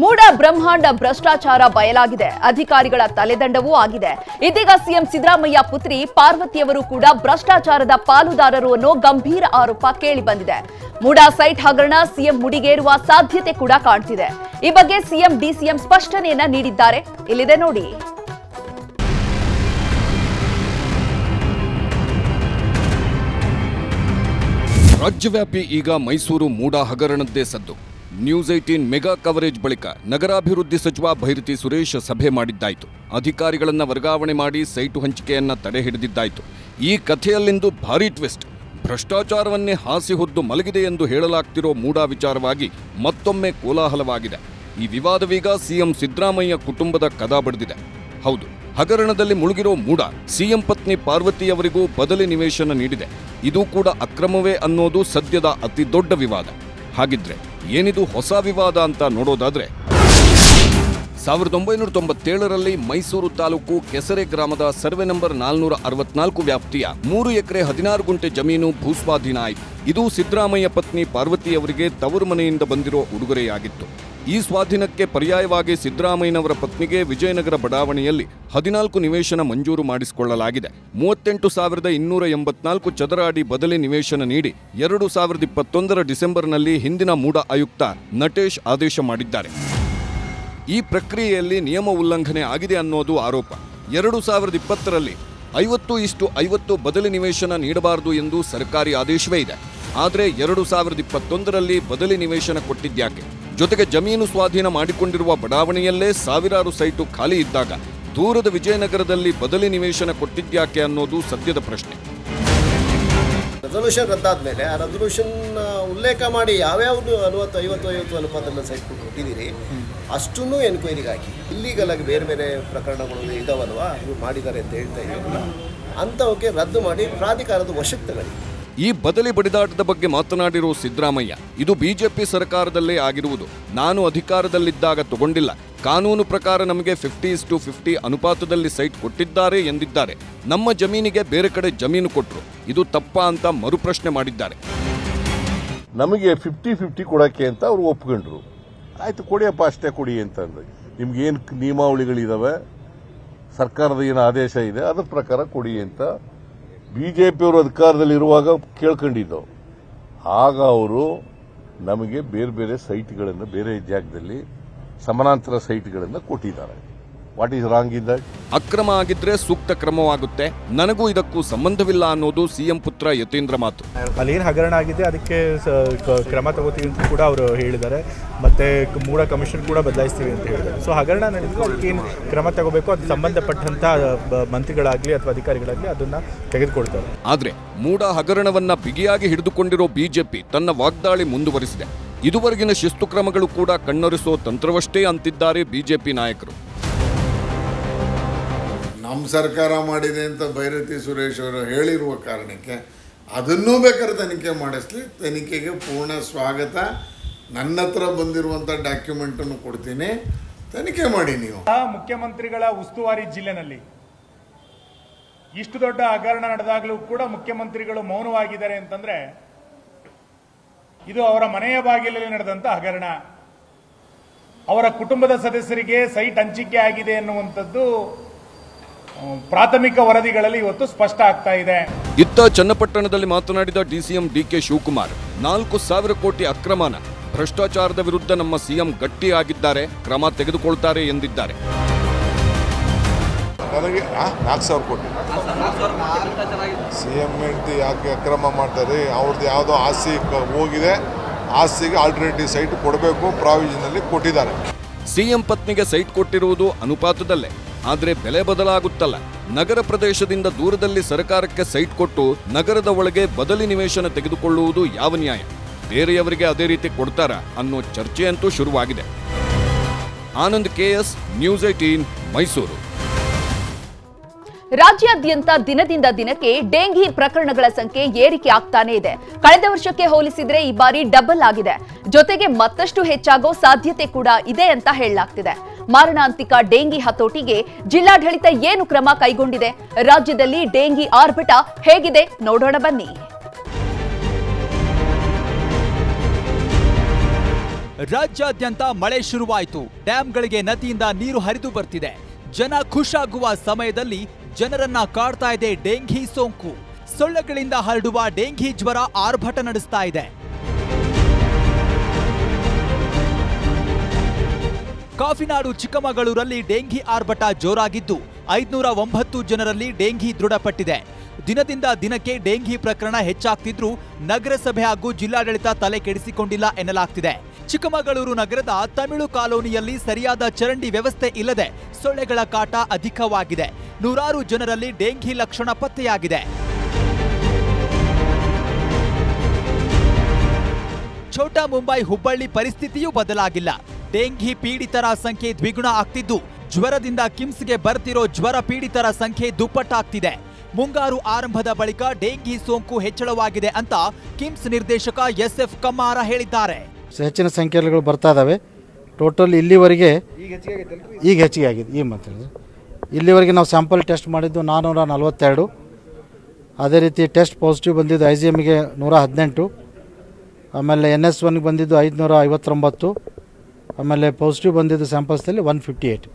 ಮೂಡ ಬ್ರಹ್ಮಾಂಡ ಭ್ರಷ್ಟಾಚಾರ ಬಯಲಾಗಿದೆ. ಅಧಿಕಾರಿಗಳ ತಲೆದಂಡವೂ ಆಗಿದೆ. ಇದೀಗ ಸಿಎಂ ಸಿದ್ದರಾಮಯ್ಯ ಪುತ್ರಿ ಪಾರ್ವತಿಯವರು ಕೂಡ ಭ್ರಷ್ಟಾಚಾರದ ಪಾಲುದಾರರು ಅನ್ನೋ ಗಂಭೀರ ಆರೋಪ ಕೇಳಿ ಬಂದಿದೆ. ಮೂಡ ಸೈಟ್ ಹಗರಣ ಸಿಎಂ ಮುಡಿಗೇರುವ ಸಾಧ್ಯತೆ ಕೂಡ ಕಾಣ್ತಿದೆ. ಈ ಬಗ್ಗೆ ಸಿಎಂ ಡಿಸಿಎಂ ಸ್ಪಷ್ಟನೆಯನ್ನ ನೀಡಿದ್ದಾರೆ. ಇಲ್ಲಿದೆ ನೋಡಿ. ರಾಜ್ಯವ್ಯಾಪಿ ಈಗ ಮೈಸೂರು ಮೂಡ ಹಗರಣದ್ದೇ ಸದ್ದು. ನ್ಯೂಸ್ ಏಟೀನ್ ಮೆಗಾ ಕವರೇಜ್ ಬಳಿಕ ನಗರಾಭಿವೃದ್ಧಿ ಸಚಿವ ಭೈರತಿ ಸುರೇಶ್ ಸಭೆ ಮಾಡಿದ್ದಾಯಿತು. ಅಧಿಕಾರಿಗಳನ್ನು ವರ್ಗಾವಣೆ ಮಾಡಿ ಸೈಟು ಹಂಚಿಕೆಯನ್ನು ತಡೆ ಹಿಡಿದಿದ್ದಾಯಿತು. ಈ ಕಥೆಯಲ್ಲಿಂದು ಭಾರೀ ಟ್ವಿಸ್ಟ್ ಭ್ರಷ್ಟಾಚಾರವನ್ನೇ ಹಾಸಿ ಹೊದ್ದು ಮಲಗಿದೆ ಎಂದು ಹೇಳಲಾಗ್ತಿರೋ ಮೂಡಾ ವಿಚಾರವಾಗಿ ಮತ್ತೊಮ್ಮೆ ಕೋಲಾಹಲವಾಗಿದೆ. ಈ ವಿವಾದವೀಗ ಸಿಎಂ ಸಿದ್ದರಾಮಯ್ಯ ಕುಟುಂಬದ ಕದ ಬಡಿದಿದೆ. ಹೌದು, ಹಗರಣದಲ್ಲಿ ಮುಳುಗಿರೋ ಮೂಡ ಸಿಎಂ ಪತ್ನಿ ಪಾರ್ವತಿಯವರಿಗೂ ಬದಲಿ ನಿವೇಶನ ನೀಡಿದೆ. ಇದು ಕೂಡ ಅಕ್ರಮವೇ ಅನ್ನೋದು ಸದ್ಯದ ಅತಿ ದೊಡ್ಡ ವಿವಾದ. ಹಾಗಿದ್ರೆ ಏನಿದು ಹೊಸ ವಿವಾದ ಅಂತ ನೋಡೋದಾದ್ರೆ ಸಾವಿರದ ಒಂಬೈನೂರ ತೊಂಬತ್ತೇಳರಲ್ಲಿ ಮೈಸೂರು ತಾಲೂಕು ಕೆಸರೆ ಗ್ರಾಮದ ಸರ್ವೆ ನಂಬರ್ ನಾಲ್ನೂರ ಅರವತ್ನಾಲ್ಕು ವ್ಯಾಪ್ತಿಯ ಮೂರು ಎಕರೆ ಹದಿನಾರು ಗುಂಟೆ ಜಮೀನು ಭೂಸ್ವಾಧೀನ ಇದು ಸಿದ್ದರಾಮಯ್ಯ ಪತ್ನಿ ಪಾರ್ವತಿಯವರಿಗೆ ತವರು ಮನೆಯಿಂದ ಬಂದಿರೋ ಉಡುಗೊರೆಯಾಗಿತ್ತು. ಈ ಸ್ವಾಧೀನಕ್ಕೆ ಪರ್ಯಾಯವಾಗಿ ಸಿದ್ದರಾಮಯ್ಯನವರ ಪತ್ನಿಗೆ ವಿಜಯನಗರ ಬಡಾವಣೆಯಲ್ಲಿ ಹದಿನಾಲ್ಕು ನಿವೇಶನ ಮಂಜೂರು ಮಾಡಿಸಿಕೊಳ್ಳಲಾಗಿದೆ. ಮೂವತ್ತೆಂಟು ಸಾವಿರದ ಇನ್ನೂರ ಎಂಬತ್ನಾಲ್ಕು ಚದರ ಅಡಿ ಬದಲಿ ನಿವೇಶನ ನೀಡಿ ಎರಡು ಸಾವಿರದ ಇಪ್ಪತ್ತೊಂದರ ಡಿಸೆಂಬರ್ನಲ್ಲಿ ಹಿಂದಿನ ಮೂಡ ಆಯುಕ್ತ ನಟೇಶ್ ಆದೇಶ ಮಾಡಿದ್ದಾರೆ. ಈ ಪ್ರಕ್ರಿಯೆಯಲ್ಲಿ ನಿಯಮ ಉಲ್ಲಂಘನೆ ಆಗಿದೆ ಅನ್ನೋದು ಆರೋಪ. ಎರಡು ಸಾವಿರದ ಇಪ್ಪತ್ತರಲ್ಲಿ ಐವತ್ತು ಇಷ್ಟು ಐವತ್ತು ಬದಲಿ ನಿವೇಶನ ನೀಡಬಾರದು ಎಂದು ಸರ್ಕಾರಿ ಆದೇಶವೇ ಇದೆ. ಆದರೆ ಎರಡು ಸಾವಿರದ ಇಪ್ಪತ್ತೊಂದರಲ್ಲಿ ಬದಲಿ ನಿವೇಶನ ಕೊಟ್ಟಿದ್ಯಾಕೆ ಜೊತೆಗೆ ಜಮೀನು ಸ್ವಾಧೀನ ಮಾಡಿಕೊಂಡಿರುವ ಬಡಾವಣೆಯಲ್ಲೇ ಸಾವಿರಾರು ಸೈಟು ಖಾಲಿ ಇದ್ದಾಗ ದೂರದ ವಿಜಯನಗರದಲ್ಲಿ ಬದಲಿ ನಿವೇಶನ ಕೊಟ್ಟಿದ್ಯಾಕೆ ಅನ್ನೋದು ಸದ್ಯದ ಪ್ರಶ್ನೆ. ರೆಸಲ್ಯೂಷನ್ ರದ್ದಾದ್ಮೇಲೆ ಆ ರೆಸಲ್ಯೂಷನ್ ಉಲ್ಲೇಖ ಮಾಡಿ ಯಾವ್ಯಾವುದು ಅರವತ್ತು ಐವತ್ತು ಐವತ್ತು ಅನುಪಾತದಲ್ಲಿ ಸೈಟ್ ಕೊಟ್ಟಿದ್ದೀರಿ, ಅಷ್ಟನ್ನು ಎನ್ಕ್ವೈರಿಗೆ ಹಾಕಿ. ಬೇರೆ ಬೇರೆ ಪ್ರಕರಣಗಳು ಇದಾವಲ್ವಾ? ಇವ್ರು ಮಾಡಿದ್ದಾರೆ ಅಂತ ಹೇಳ್ತಾ ಇದ್ದಾರೆ ಅಂಥವಕ್ಕೆ ರದ್ದು ಮಾಡಿ ಪ್ರಾಧಿಕಾರದ ವಶಕ್ಕೆ ತಗೊಳ್ಳಿ. ಈ ಬದಲಿ ಬಡಿದಾಟದ ಬಗ್ಗೆ ಮಾತನಾಡಿರುವ ಸಿದ್ದರಾಮಯ್ಯ, ಇದು ಬಿಜೆಪಿ ಸರ್ಕಾರದಲ್ಲೇ ಆಗಿರುವುದು. ನಾನು ಅಧಿಕಾರದಲ್ಲಿದ್ದಾಗ ತಗೊಂಡಿಲ್ಲ. ಕಾನೂನು ಪ್ರಕಾರ ನಮಗೆ ಫಿಫ್ಟಿ ಟು ಫಿಫ್ಟಿ ಅನುಪಾತದಲ್ಲಿ ಸೈಟ್ ಕೊಟ್ಟಿದ್ದಾರೆ ಎಂದಿದ್ದಾರೆ. ನಮ್ಮ ಜಮೀನಿಗೆ ಬೇರೆ ಕಡೆ ಜಮೀನು ಕೊಟ್ಟರು ಇದು ತಪ್ಪಾ ಅಂತ ಮರುಪ್ರಶ್ನೆ ಮಾಡಿದ್ದಾರೆ. ನಮಗೆ ಫಿಫ್ಟಿ ಫಿಫ್ಟಿ ಕೊಡಕ್ಕೆ ಅಂತ ಅವರು ಒಪ್ಕೊಂಡ್ರು. ಆಯ್ತು, ಕೊಡಿಯಪ್ಪ, ಅಷ್ಟೇ ಕೊಡಿ ಅಂತಂದ್ರೆ ನಿಮ್ಗೆ ಏನು ನಿಯಮಾವಳಿಗಳಿದಾವೆ? ಸರ್ಕಾರದ ಏನು ಆದೇಶ ಇದೆ? ಅದ್ರ ಪ್ರಕಾರ ಕೊಡಿ ಅಂತ ಬಿಜೆಪಿಯವರು ಅಧಿಕಾರದಲ್ಲಿರುವಾಗ ಕೇಳ್ಕೊಂಡಿದ್ದವು ಆಗ ಅವರು ನಮಗೆ ಬೇರೆ ಬೇರೆ ಸೈಟ್ಗಳನ್ನು ಬೇರೆ ಜಾಗದಲ್ಲಿ ಸಮಾನಾಂತರ ಸೈಟ್ಗಳನ್ನು ಕೊಟ್ಟಿದ್ದಾರೆ. What is wrong in that ಅಕ್ರಮ ಆಗಿದ್ರೆ ಸೂಕ್ತ ಕ್ರಮವಾಗುತ್ತೆ. ನನಗೂ ಇದಕ್ಕೂ ಸಂಬಂಧವಿಲ್ಲ ಅನ್ನೋದು ಸಿಎಂ ಪುತ್ರ ಯತೀಂದ್ರ ಮಾತು. ಅಲ್ಲಿ ಏನು ಹಗರಣ ಆಗಿದೆ ಅದಕ್ಕೆ ಸ- ಕ- ಕ್ರಮ ತಗೋತೀವಿ ಅಂತ ಕೂಡ ಅವರು ಹೇಳಿದ್ದಾರೆ. ಮತ್ತೆ ಮೂಡ ಕಮಿಷನ್ ಕೂಡ ಬದಲಾಯಿಸ್ತೀವಿ ಅಂತ ಹೇಳಿದ್ದಾರೆ. ಸೊ ಹಗರಣ ನಡೆದಿದ್ದು ಅದಕ್ಕೆ ಏನು ಕ್ರಮ ತಗೋಬೇಕು ಅದು ಸಂಬಂಧಪಟ್ಟಂತ ಬ- ಮಂತ್ರಿಗಳಾಗಲಿ ಅಥವಾ ಅಧಿಕಾರಿಗಳಾಗಲಿ ಅದನ್ನ ತೆಗೆದುಕೊಳ್ತಾರೆ. ಆದ್ರೆ ಮೂಡ ಹಗರಣವನ್ನ ಬಿಗಿಯಾಗಿ ಹಿಡಿದುಕೊಂಡಿರೋ ಬಿಜೆಪಿ ತನ್ನ ವಾಗ್ದಾಳಿ ಮುಂದುವರಿಸಿದೆ. ಇದುವರೆಗಿನ ಶಿಸ್ತು ಕ್ರಮಗಳು ಕೂಡ ಕಣ್ಣೊರೆಸೋ ತಂತ್ರವಷ್ಟೇ ಅಂತಿದ್ದಾರೆ ಬಿಜೆಪಿ ನಾಯಕರು. ನಮ್ಮ ಸರ್ಕಾರ ಮಾಡಿದೆ ಅಂತ ಭೈರತಿ ಸುರೇಶ್ ಅವರು ಹೇಳಿರುವ ಕಾರಣಕ್ಕೆ ಅದನ್ನೂ ಬೇಕಾದ್ರೆ ತನಿಖೆ ಮಾಡಿಸ್ಲಿ. ತನಿಖೆಗೆ ಪೂರ್ಣ ಸ್ವಾಗತ. ನನ್ನ ಹತ್ರ ಬಂದಿರುವಂಥ ಡಾಕ್ಯುಮೆಂಟನ್ನು ಕೊಡ್ತೀನಿ. ತನಿಖೆ ಮಾಡಿ ನೀವು. ಮುಖ್ಯಮಂತ್ರಿಗಳ ಉಸ್ತುವಾರಿ ಜಿಲ್ಲೆನಲ್ಲಿ ಇಷ್ಟು ದೊಡ್ಡ ಹಗರಣ ನಡೆದಾಗಲೂ ಕೂಡ ಮುಖ್ಯಮಂತ್ರಿಗಳು ಮೌನವಾಗಿದ್ದಾರೆ ಅಂತಂದ್ರೆ ಇದು ಅವರ ಮನೆಯ ಬಾಗಿಲಲ್ಲಿ ನಡೆದಂತ ಹಗರಣ. ಅವರ ಕುಟುಂಬದ ಸದಸ್ಯರಿಗೆ ಸೈಟ್ ಹಂಚಿಕೆ ಆಗಿದೆ ಎನ್ನುವಂಥದ್ದು ಪ್ರಾಥಮಿಕ ವರದಿಗಳಲ್ಲಿ ಇವತ್ತು ಸ್ಪಷ್ಟ ಆಗ್ತಾ ಇದೆ. ಇತ್ತ ಚನ್ನಪಟ್ಟಣದಲ್ಲಿ ಮಾತನಾಡಿದ ಡಿಸಿಎಂ ಡಿಕೆ ಶಿವಕುಮಾರ್ ನಾಲ್ಕು ಸಾವಿರ ಕೋಟಿ ಅಕ್ರಮನ ಭ್ರಷ್ಟಾಚಾರದ ವಿರುದ್ಧ ನಮ್ಮ ಸಿಎಂ ಗಟ್ಟಿಯಾಗಿದ್ದಾರೆ ಕ್ರಮ ತೆಗೆದುಕೊಳ್ತಾರೆ ಎಂದಿದ್ದಾರೆ. ನನಗೆ ನಾಲ್ಕು ಸಾವಿರ ಕೋಟಿ. ಸಿ ಎಂ ಹೆಂಡತಿ ಯಾಕೆ ಅಕ್ರಮ ಮಾಡ್ತಾರೆ ಅವ್ರದ್ದು ಯಾವುದೋ ಆಸ್ತಿ ಕ- ಹೋಗಿದೆ ಆಸ್ತಿಗೆ ಆಲ್ಟರ್ನೇಟಿವ್ ಸೈಟ್ ಕೊಡಬೇಕು ಪ್ರಾವಿಷನಲ್ಲಿ ಕೊಟ್ಟಿದ್ದಾರೆ. ಸಿಎಂ ಪತ್ನಿಗೆ ಸೈಟ್ ಕೊಟ್ಟಿರುವುದು ಅನುಪಾತದಲ್ಲೇ. ಆದ್ರೆ ಬೆಲೆ ಬದಲಾಗುತ್ತಲ್ಲ. ನಗರ ಪ್ರದೇಶದಿಂದ ದೂರದಲ್ಲಿ ಸರ್ಕಾರಕ್ಕೆ ಸೈಟ್ ಕೊಟ್ಟು ನಗರದ ಒಳಗೆ ಬದಲಿ ನಿವೇಶನ ತೆಗೆದುಕೊಳ್ಳುವುದು ಯಾವ ನ್ಯಾಯ? ಬೇರೆಯವರಿಗೆ ಅದೇ ರೀತಿ ಕೊಡ್ತಾರ ಅನ್ನೋ ಚರ್ಚೆಯಂತೂ ಶುರುವಾಗಿದೆ. Anand KS news eighteen Mysuru. ರಾಜ್ಯಾದ್ಯಂತ ದಿನದಿಂದ ದಿನಕ್ಕೆ ಡೆಂಗಿ ಪ್ರಕರಣಗಳ ಸಂಖ್ಯೆ ಏರಿಕೆ ಆಗ್ತಾನೇ ಇದೆ. ಕಳೆದ ವರ್ಷಕ್ಕೆ ಹೋಲಿಸಿದ್ರೆ ಈ ಬಾರಿ ಡಬಲ್ ಆಗಿದೆ. ಜೊತೆಗೆ ಮತ್ತಷ್ಟು ಹೆಚ್ಚಾಗೋ ಸಾಧ್ಯತೆ ಕೂಡ ಇದೆ ಅಂತ ಹೇಳಲಾಗ್ತಿದೆ. ಮಾರಣಾಂತಿಕ ಡೆಂಗಿ ಹತೋಟಿಗೆ ಜಿಲ್ಲಾಡಳಿತ ಏನು ಕ್ರಮ ಕೈಗೊಂಡಿದೆ? ರಾಜ್ಯದಲ್ಲಿ ಡೆಂಗಿ ಆರ್ಭಟ ಹೇಗಿದೆ? ನೋಡೋಣ ಬನ್ನಿ. ರಾಜ್ಯಾದ್ಯಂತ ಮಳೆ ಶುರುವಾಯಿತು. ಡ್ಯಾಂಗಳಿಗೆ ನದಿಯಿಂದ ನೀರು ಹರಿದು ಬರ್ತಿದೆ. ಜನ ಖುಷಾಗುವ ಸಮಯದಲ್ಲಿ ಜನರನ್ನ ಕಾಡ್ತಾ ಇದೆ ಡೆಂಘಿ ಸೋಂಕು. ಸೊಳ್ಳೆಗಳಿಂದ ಹರಡುವ ಡೆಂಘಿ ಜ್ವರ ಆರ್ಭಟ ನಡೆಸ್ತಾ ಇದೆ. ಕಾಫಿನಾಡು ಚಿಕ್ಕಮಗಳೂರಲ್ಲಿ ಡೆಂಘಿ ಆರ್ಭಟ ಜೋರಾಗಿದ್ದು ಐದ್ನೂರ ಒಂಬತ್ತು ಜನರಲ್ಲಿ ಡೆಂಘಿ ದೃಢಪಟ್ಟಿದೆ. ದಿನದಿಂದ ದಿನಕ್ಕೆ ಡೆಂಘಿ ಪ್ರಕರಣ ಹೆಚ್ಚಾಗ್ತಿದ್ರೂ ನಗರಸಭೆ ಹಾಗೂ ಜಿಲ್ಲಾಡಳಿತ ತಲೆ ಕೆಡಿಸಿಕೊಂಡಿಲ್ಲ ಎನ್ನಲಾಗ್ತಿದೆ. ಚಿಕ್ಕಮಗಳೂರು ನಗರದ ತಮಿಳು ಕಾಲೋನಿಯಲ್ಲಿ ಸರಿಯಾದ ಚರಂಡಿ ವ್ಯವಸ್ಥೆ ಇಲ್ಲದೆ ಸೊಳ್ಳೆಗಳ ಕಾಟ ಅಧಿಕವಾಗಿದೆ. ನೂರಾರು ಜನರಲ್ಲಿ ಡೆಂಘಿ ಲಕ್ಷಣ ಪತ್ತೆಯಾಗಿದೆ. ಛೋಟಾ ಮುಂಬೈ ಹುಬ್ಬಳ್ಳಿ ಪರಿಸ್ಥಿತಿಯೂ ಬದಲಾಗಿಲ್ಲ. ಡೆಂಘಿ ಪೀಡಿತರ ಸಂಖ್ಯೆ ದ್ವಿಗುಣ ಆಗ್ತಿದ್ದು. ಜ್ವರದಿಂದ ಕಿಮ್ಸ್ಗೆ ಬರ್ತಿರೋ ಜ್ವರ ಪೀಡಿತರ ಸಂಖ್ಯೆ ದುಪ್ಪಟ್ಟಾಗ್ತಿದೆ. ಮುಂಗಾರು ಆರಂಭದ ಬಳಿಕ ಡೆಂಘಿ ಸೋಂಕು ಹೆಚ್ಚಳವಾಗಿದೆ ಅಂತ ಕಿಮ್ಸ್ ನಿರ್ದೇಶಕ ಎಸ್ಎಫ್ ಕಮ್ಮಾರ ಹೇಳಿದ್ದಾರೆ. ಹೆಚ್ಚಿನ ಸಂಖ್ಯೆಗಳು ಬರ್ತಾ ಇದ್ದಾವೆ ಟೋಟಲ್ ಇಲ್ಲಿವರೆಗೆ ಈಗ ಹೆಚ್ಚಿಗೆ ಆಗಿದೆ ಈ ಮಾತಾಡಿದ್ರೆ ಇಲ್ಲಿವರೆಗೆ ನಾವು ಸ್ಯಾಂಪಲ್ ಟೆಸ್ಟ್ ಮಾಡಿದ್ದು ನಾನ್ನೂರ ನಲವತ್ತೆರಡು ಅದೇ ರೀತಿ ಟೆಸ್ಟ್ ಪಾಸಿಟಿವ್ ಬಂದಿದ್ದು ಐ ಜಿ ಎಮ್ಗೆ ನೂರ ಹದಿನೆಂಟು ಆಮೇಲೆ ಎನ್ ಎಸ್ ಒನ್ಗೆ ಬಂದಿದ್ದು ಐದುನೂರ ಐವತ್ತೊಂಬತ್ತು ಆಮೇಲೆ ಪಾಸಿಟಿವ್ ಬಂದಿದ್ದು ಸ್ಯಾಂಪಲ್ಸಲ್ಲಿ ಒನ್ ಫಿಫ್ಟಿ ಏಯ್ಟ್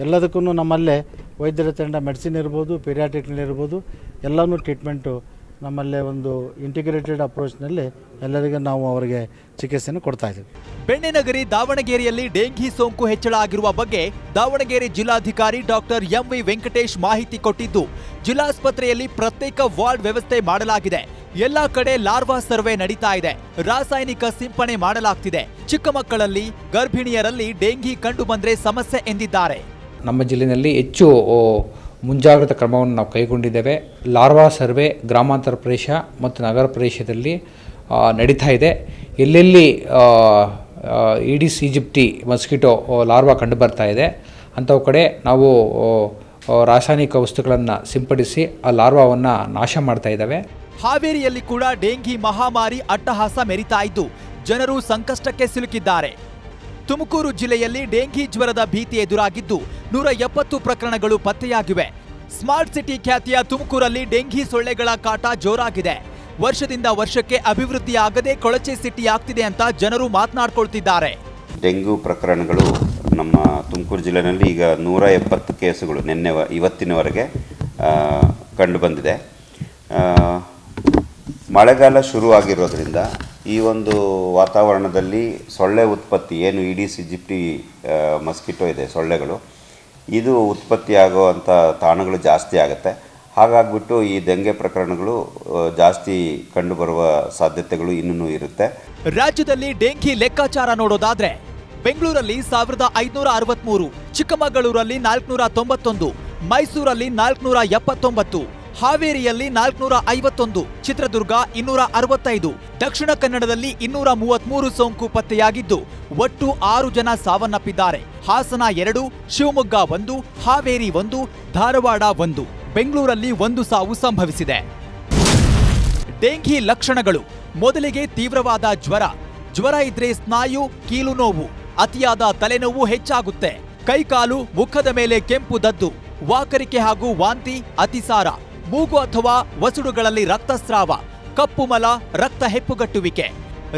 ಎಲ್ಲದಕ್ಕೂ ನಮ್ಮಲ್ಲೇ ವೈದ್ಯರ ತಂಡ ಮೆಡಿಸಿನ್ ಇರ್ಬೋದು ಪೀರಿಯಾಟಿಕ್ನಲ್ಲಿ ಇರ್ಬೋದು ಎಲ್ಲನೂ ಟ್ರೀಟ್ಮೆಂಟು ನಮ್ಮಲ್ಲೇ ಒಂದು ಇಂಟಿಗ್ರೇಟೆಡ್ ಅಪ್ರೋಚ್ನಲ್ಲಿ ಎಲ್ಲರಿಗೂ ನಾವು ಅವರಿಗೆ ಚಿಕಿತ್ಸೆಯನ್ನು ಕೊಡ್ತಾ ಇದ್ದೀವಿ. ಬೆಣ್ಣೆನಗರಿ ದಾವಣಗೆರೆಯಲ್ಲಿ ಡೆಂಗಿ ಸೋಂಕು ಹೆಚ್ಚಳ ಆಗಿರುವ ಬಗ್ಗೆ ದಾವಣಗೆರೆ ಜಿಲ್ಲಾಧಿಕಾರಿ ಡಾಕ್ಟರ್ ಎಂವಿ ವೆಂಕಟೇಶ್ ಮಾಹಿತಿ ಕೊಟ್ಟಿದ್ದು ಜಿಲ್ಲಾಸ್ಪತ್ರೆಯಲ್ಲಿ ಪ್ರತ್ಯೇಕ ವಾರ್ಡ್ ವ್ಯವಸ್ಥೆ ಮಾಡಲಾಗಿದೆ. ಎಲ್ಲಾ ಕಡೆ ಲಾರ್ವಾ ಸರ್ವೆ ನಡೀತಾ ಇದೆ. ರಾಸಾಯನಿಕ ಸಿಂಪಣೆ ಮಾಡಲಾಗ್ತಿದೆ. ಚಿಕ್ಕ ಮಕ್ಕಳಲ್ಲಿ ಗರ್ಭಿಣಿಯರಲ್ಲಿ ಡೆಂಗಿ ಕಂಡು ಬಂದ್ರೆ ಸಮಸ್ಯೆ ಎಂದಿದ್ದಾರೆ. ನಮ್ಮ ಜಿಲ್ಲೆಯಲ್ಲಿ ಹೆಚ್ಚು ಓ, ಮುಂಜಾಗ್ರತಾ ಕ್ರಮವನ್ನು ನಾವು ಕೈಗೊಂಡಿದ್ದೇವೆ. ಲಾರ್ವಾ ಸರ್ವೆ ಗ್ರಾಮಾಂತರ ಪ್ರದೇಶ ಮತ್ತು ನಗರ ಪ್ರದೇಶದಲ್ಲಿ ನಡೀತಾ ಇದೆ. ಎಲ್ಲೆಲ್ಲಿ ಈಡಿಸ್ ಈಜಿಪ್ಟಿ ಮಸ್ಕಿಟೋ ಲಾರ್ವಾ ಕಂಡು ಬರ್ತಾ ಇದೆ, ಅಂಥವು ಕಡೆ ನಾವು ರಾಸಾಯನಿಕ ವಸ್ತುಗಳನ್ನು ಸಿಂಪಡಿಸಿ ಆ ಲಾರ್ವಾವನ್ನು ನಾಶ ಮಾಡ್ತಾ ಇದ್ದಾವೆ. ಹಾವೇರಿಯಲ್ಲಿ ಕೂಡ ಡೆಂಗಿ ಮಹಾಮಾರಿ ಅಟ್ಟಹಾಸ ಮೆರಿತಾ ಇದ್ದು, ಜನರು ಸಂಕಷ್ಟಕ್ಕೆ ಸಿಲುಕಿದ್ದಾರೆ. ತುಮಕೂರು ಜಿಲ್ಲೆಯಲ್ಲಿ ಡೆಂಗಿ ಜ್ವರದ ಭೀತಿ ಎದುರಾಗಿದ್ದು ನೂರ ಎಪ್ಪತ್ತು ಪ್ರಕರಣಗಳು ಪತ್ತೆಯಾಗಿವೆ. ಸ್ಮಾರ್ಟ್ ಸಿಟಿ ಖ್ಯಾತಿಯ ತುಮಕೂರಲ್ಲಿ ಡೆಂಗಿ ಸೊಳ್ಳೆಗಳ ಕಾಟ ಜೋರಾಗಿದೆ. ವರ್ಷದಿಂದ ವರ್ಷಕ್ಕೆ ಅಭಿವೃದ್ಧಿಯಾಗದೆ ಕೊಳಚೆ ಸಿಟಿ ಆಗ್ತಿದೆ ಅಂತ ಜನರು ಮಾತನಾಡ್ಕೊಳ್ತಿದ್ದಾರೆ. ಡೆಂಗು ಪ್ರಕರಣಗಳು ನಮ್ಮ ತುಮಕೂರು ಜಿಲ್ಲೆಯಲ್ಲಿ ಈಗ ನೂರ ಎಪ್ಪತ್ತು ಕೇಸುಗಳು ನಿನ್ನೆ ಇವತ್ತಿನವರೆಗೆ ಕಂಡುಬಂದಿದೆ ಮಳೆಗಾಲ ಶುರುವಾಗಿರೋದ್ರಿಂದ ಈ ಒಂದು ವಾತಾವರಣದಲ್ಲಿ ಸೊಳ್ಳೆ ಉತ್ಪತ್ತಿ ಏನು ಇಡೀಸ್ ಇಜಿಪ್ಟಿ ಮಸ್ಕಿಟೋ ಇದೆ ಸೊಳ್ಳೆಗಳು, ಇದು ಉತ್ಪತ್ತಿಯಾಗುವಂಥ ತಾಣಗಳು ಜಾಸ್ತಿ ಆಗುತ್ತೆ. ಹಾಗಾಗ್ಬಿಟ್ಟು ಈ ದಂಗೆ ಪ್ರಕರಣಗಳು ಜಾಸ್ತಿ ಕಂಡುಬರುವ ಸಾಧ್ಯತೆಗಳು ಇನ್ನೂ ಇರುತ್ತೆ. ರಾಜ್ಯದಲ್ಲಿ ಡೆಂಕಿ ಲೆಕ್ಕಾಚಾರ ನೋಡೋದಾದ್ರೆ, ಬೆಂಗಳೂರಲ್ಲಿ ಸಾವಿರದ ಐದುನೂರ ಅರವತ್ಮೂರು, ಚಿಕ್ಕಮಗಳೂರಲ್ಲಿ ನಾಲ್ಕುನೂರ ತೊಂಬತ್ತೊಂದು, ಮೈಸೂರಲ್ಲಿ ನಾಲ್ಕುನೂರ ಎಪ್ಪತ್ತೊಂಬತ್ತು ಹಾವೇರಿಯಲ್ಲಿ ನಾಲ್ಕುನೂರ ಐವತ್ತೊಂದು, ಚಿತ್ರದುರ್ಗ ಇನ್ನೂರ ಅರವತ್ತೈದು, ದಕ್ಷಿಣ ಕನ್ನಡದಲ್ಲಿ ಇನ್ನೂರ ಮೂವತ್ಮೂರು ಸೋಂಕು ಪತ್ತೆಯಾಗಿದ್ದು, ಒಟ್ಟು ಆರು ಜನ ಸಾವನ್ನಪ್ಪಿದ್ದಾರೆ. ಹಾಸನ ಎರಡು, ಶಿವಮೊಗ್ಗ ಒಂದು, ಹಾವೇರಿ ಒಂದು, ಧಾರವಾಡ ಒಂದು, ಬೆಂಗಳೂರಲ್ಲಿ ಒಂದು ಸಾವು ಸಂಭವಿಸಿದೆ. ಡೆಂಘಿ ಲಕ್ಷಣಗಳು, ಮೊದಲಿಗೆ ತೀವ್ರವಾದ ಜ್ವರ ಜ್ವರ ಇದ್ರೆ ಸ್ನಾಯು, ಕೀಲು ನೋವು, ಅತಿಯಾದ ತಲೆನೋವು ಹೆಚ್ಚಾಗುತ್ತೆ. ಕೈಕಾಲು, ಮುಖದ ಮೇಲೆ ಕೆಂಪು ದದ್ದು, ವಾಕರಿಕೆ ಹಾಗೂ ವಾಂತಿ, ಅತಿಸಾರ. ಮೂಗು ಅಥವಾ ವಸುಡುಗಳಲ್ಲಿ ರಕ್ತಸ್ರಾವ, ಕಪ್ಪು ಮಲ, ರಕ್ತ ಹೆಪ್ಪುಗಟ್ಟುವಿಕೆ.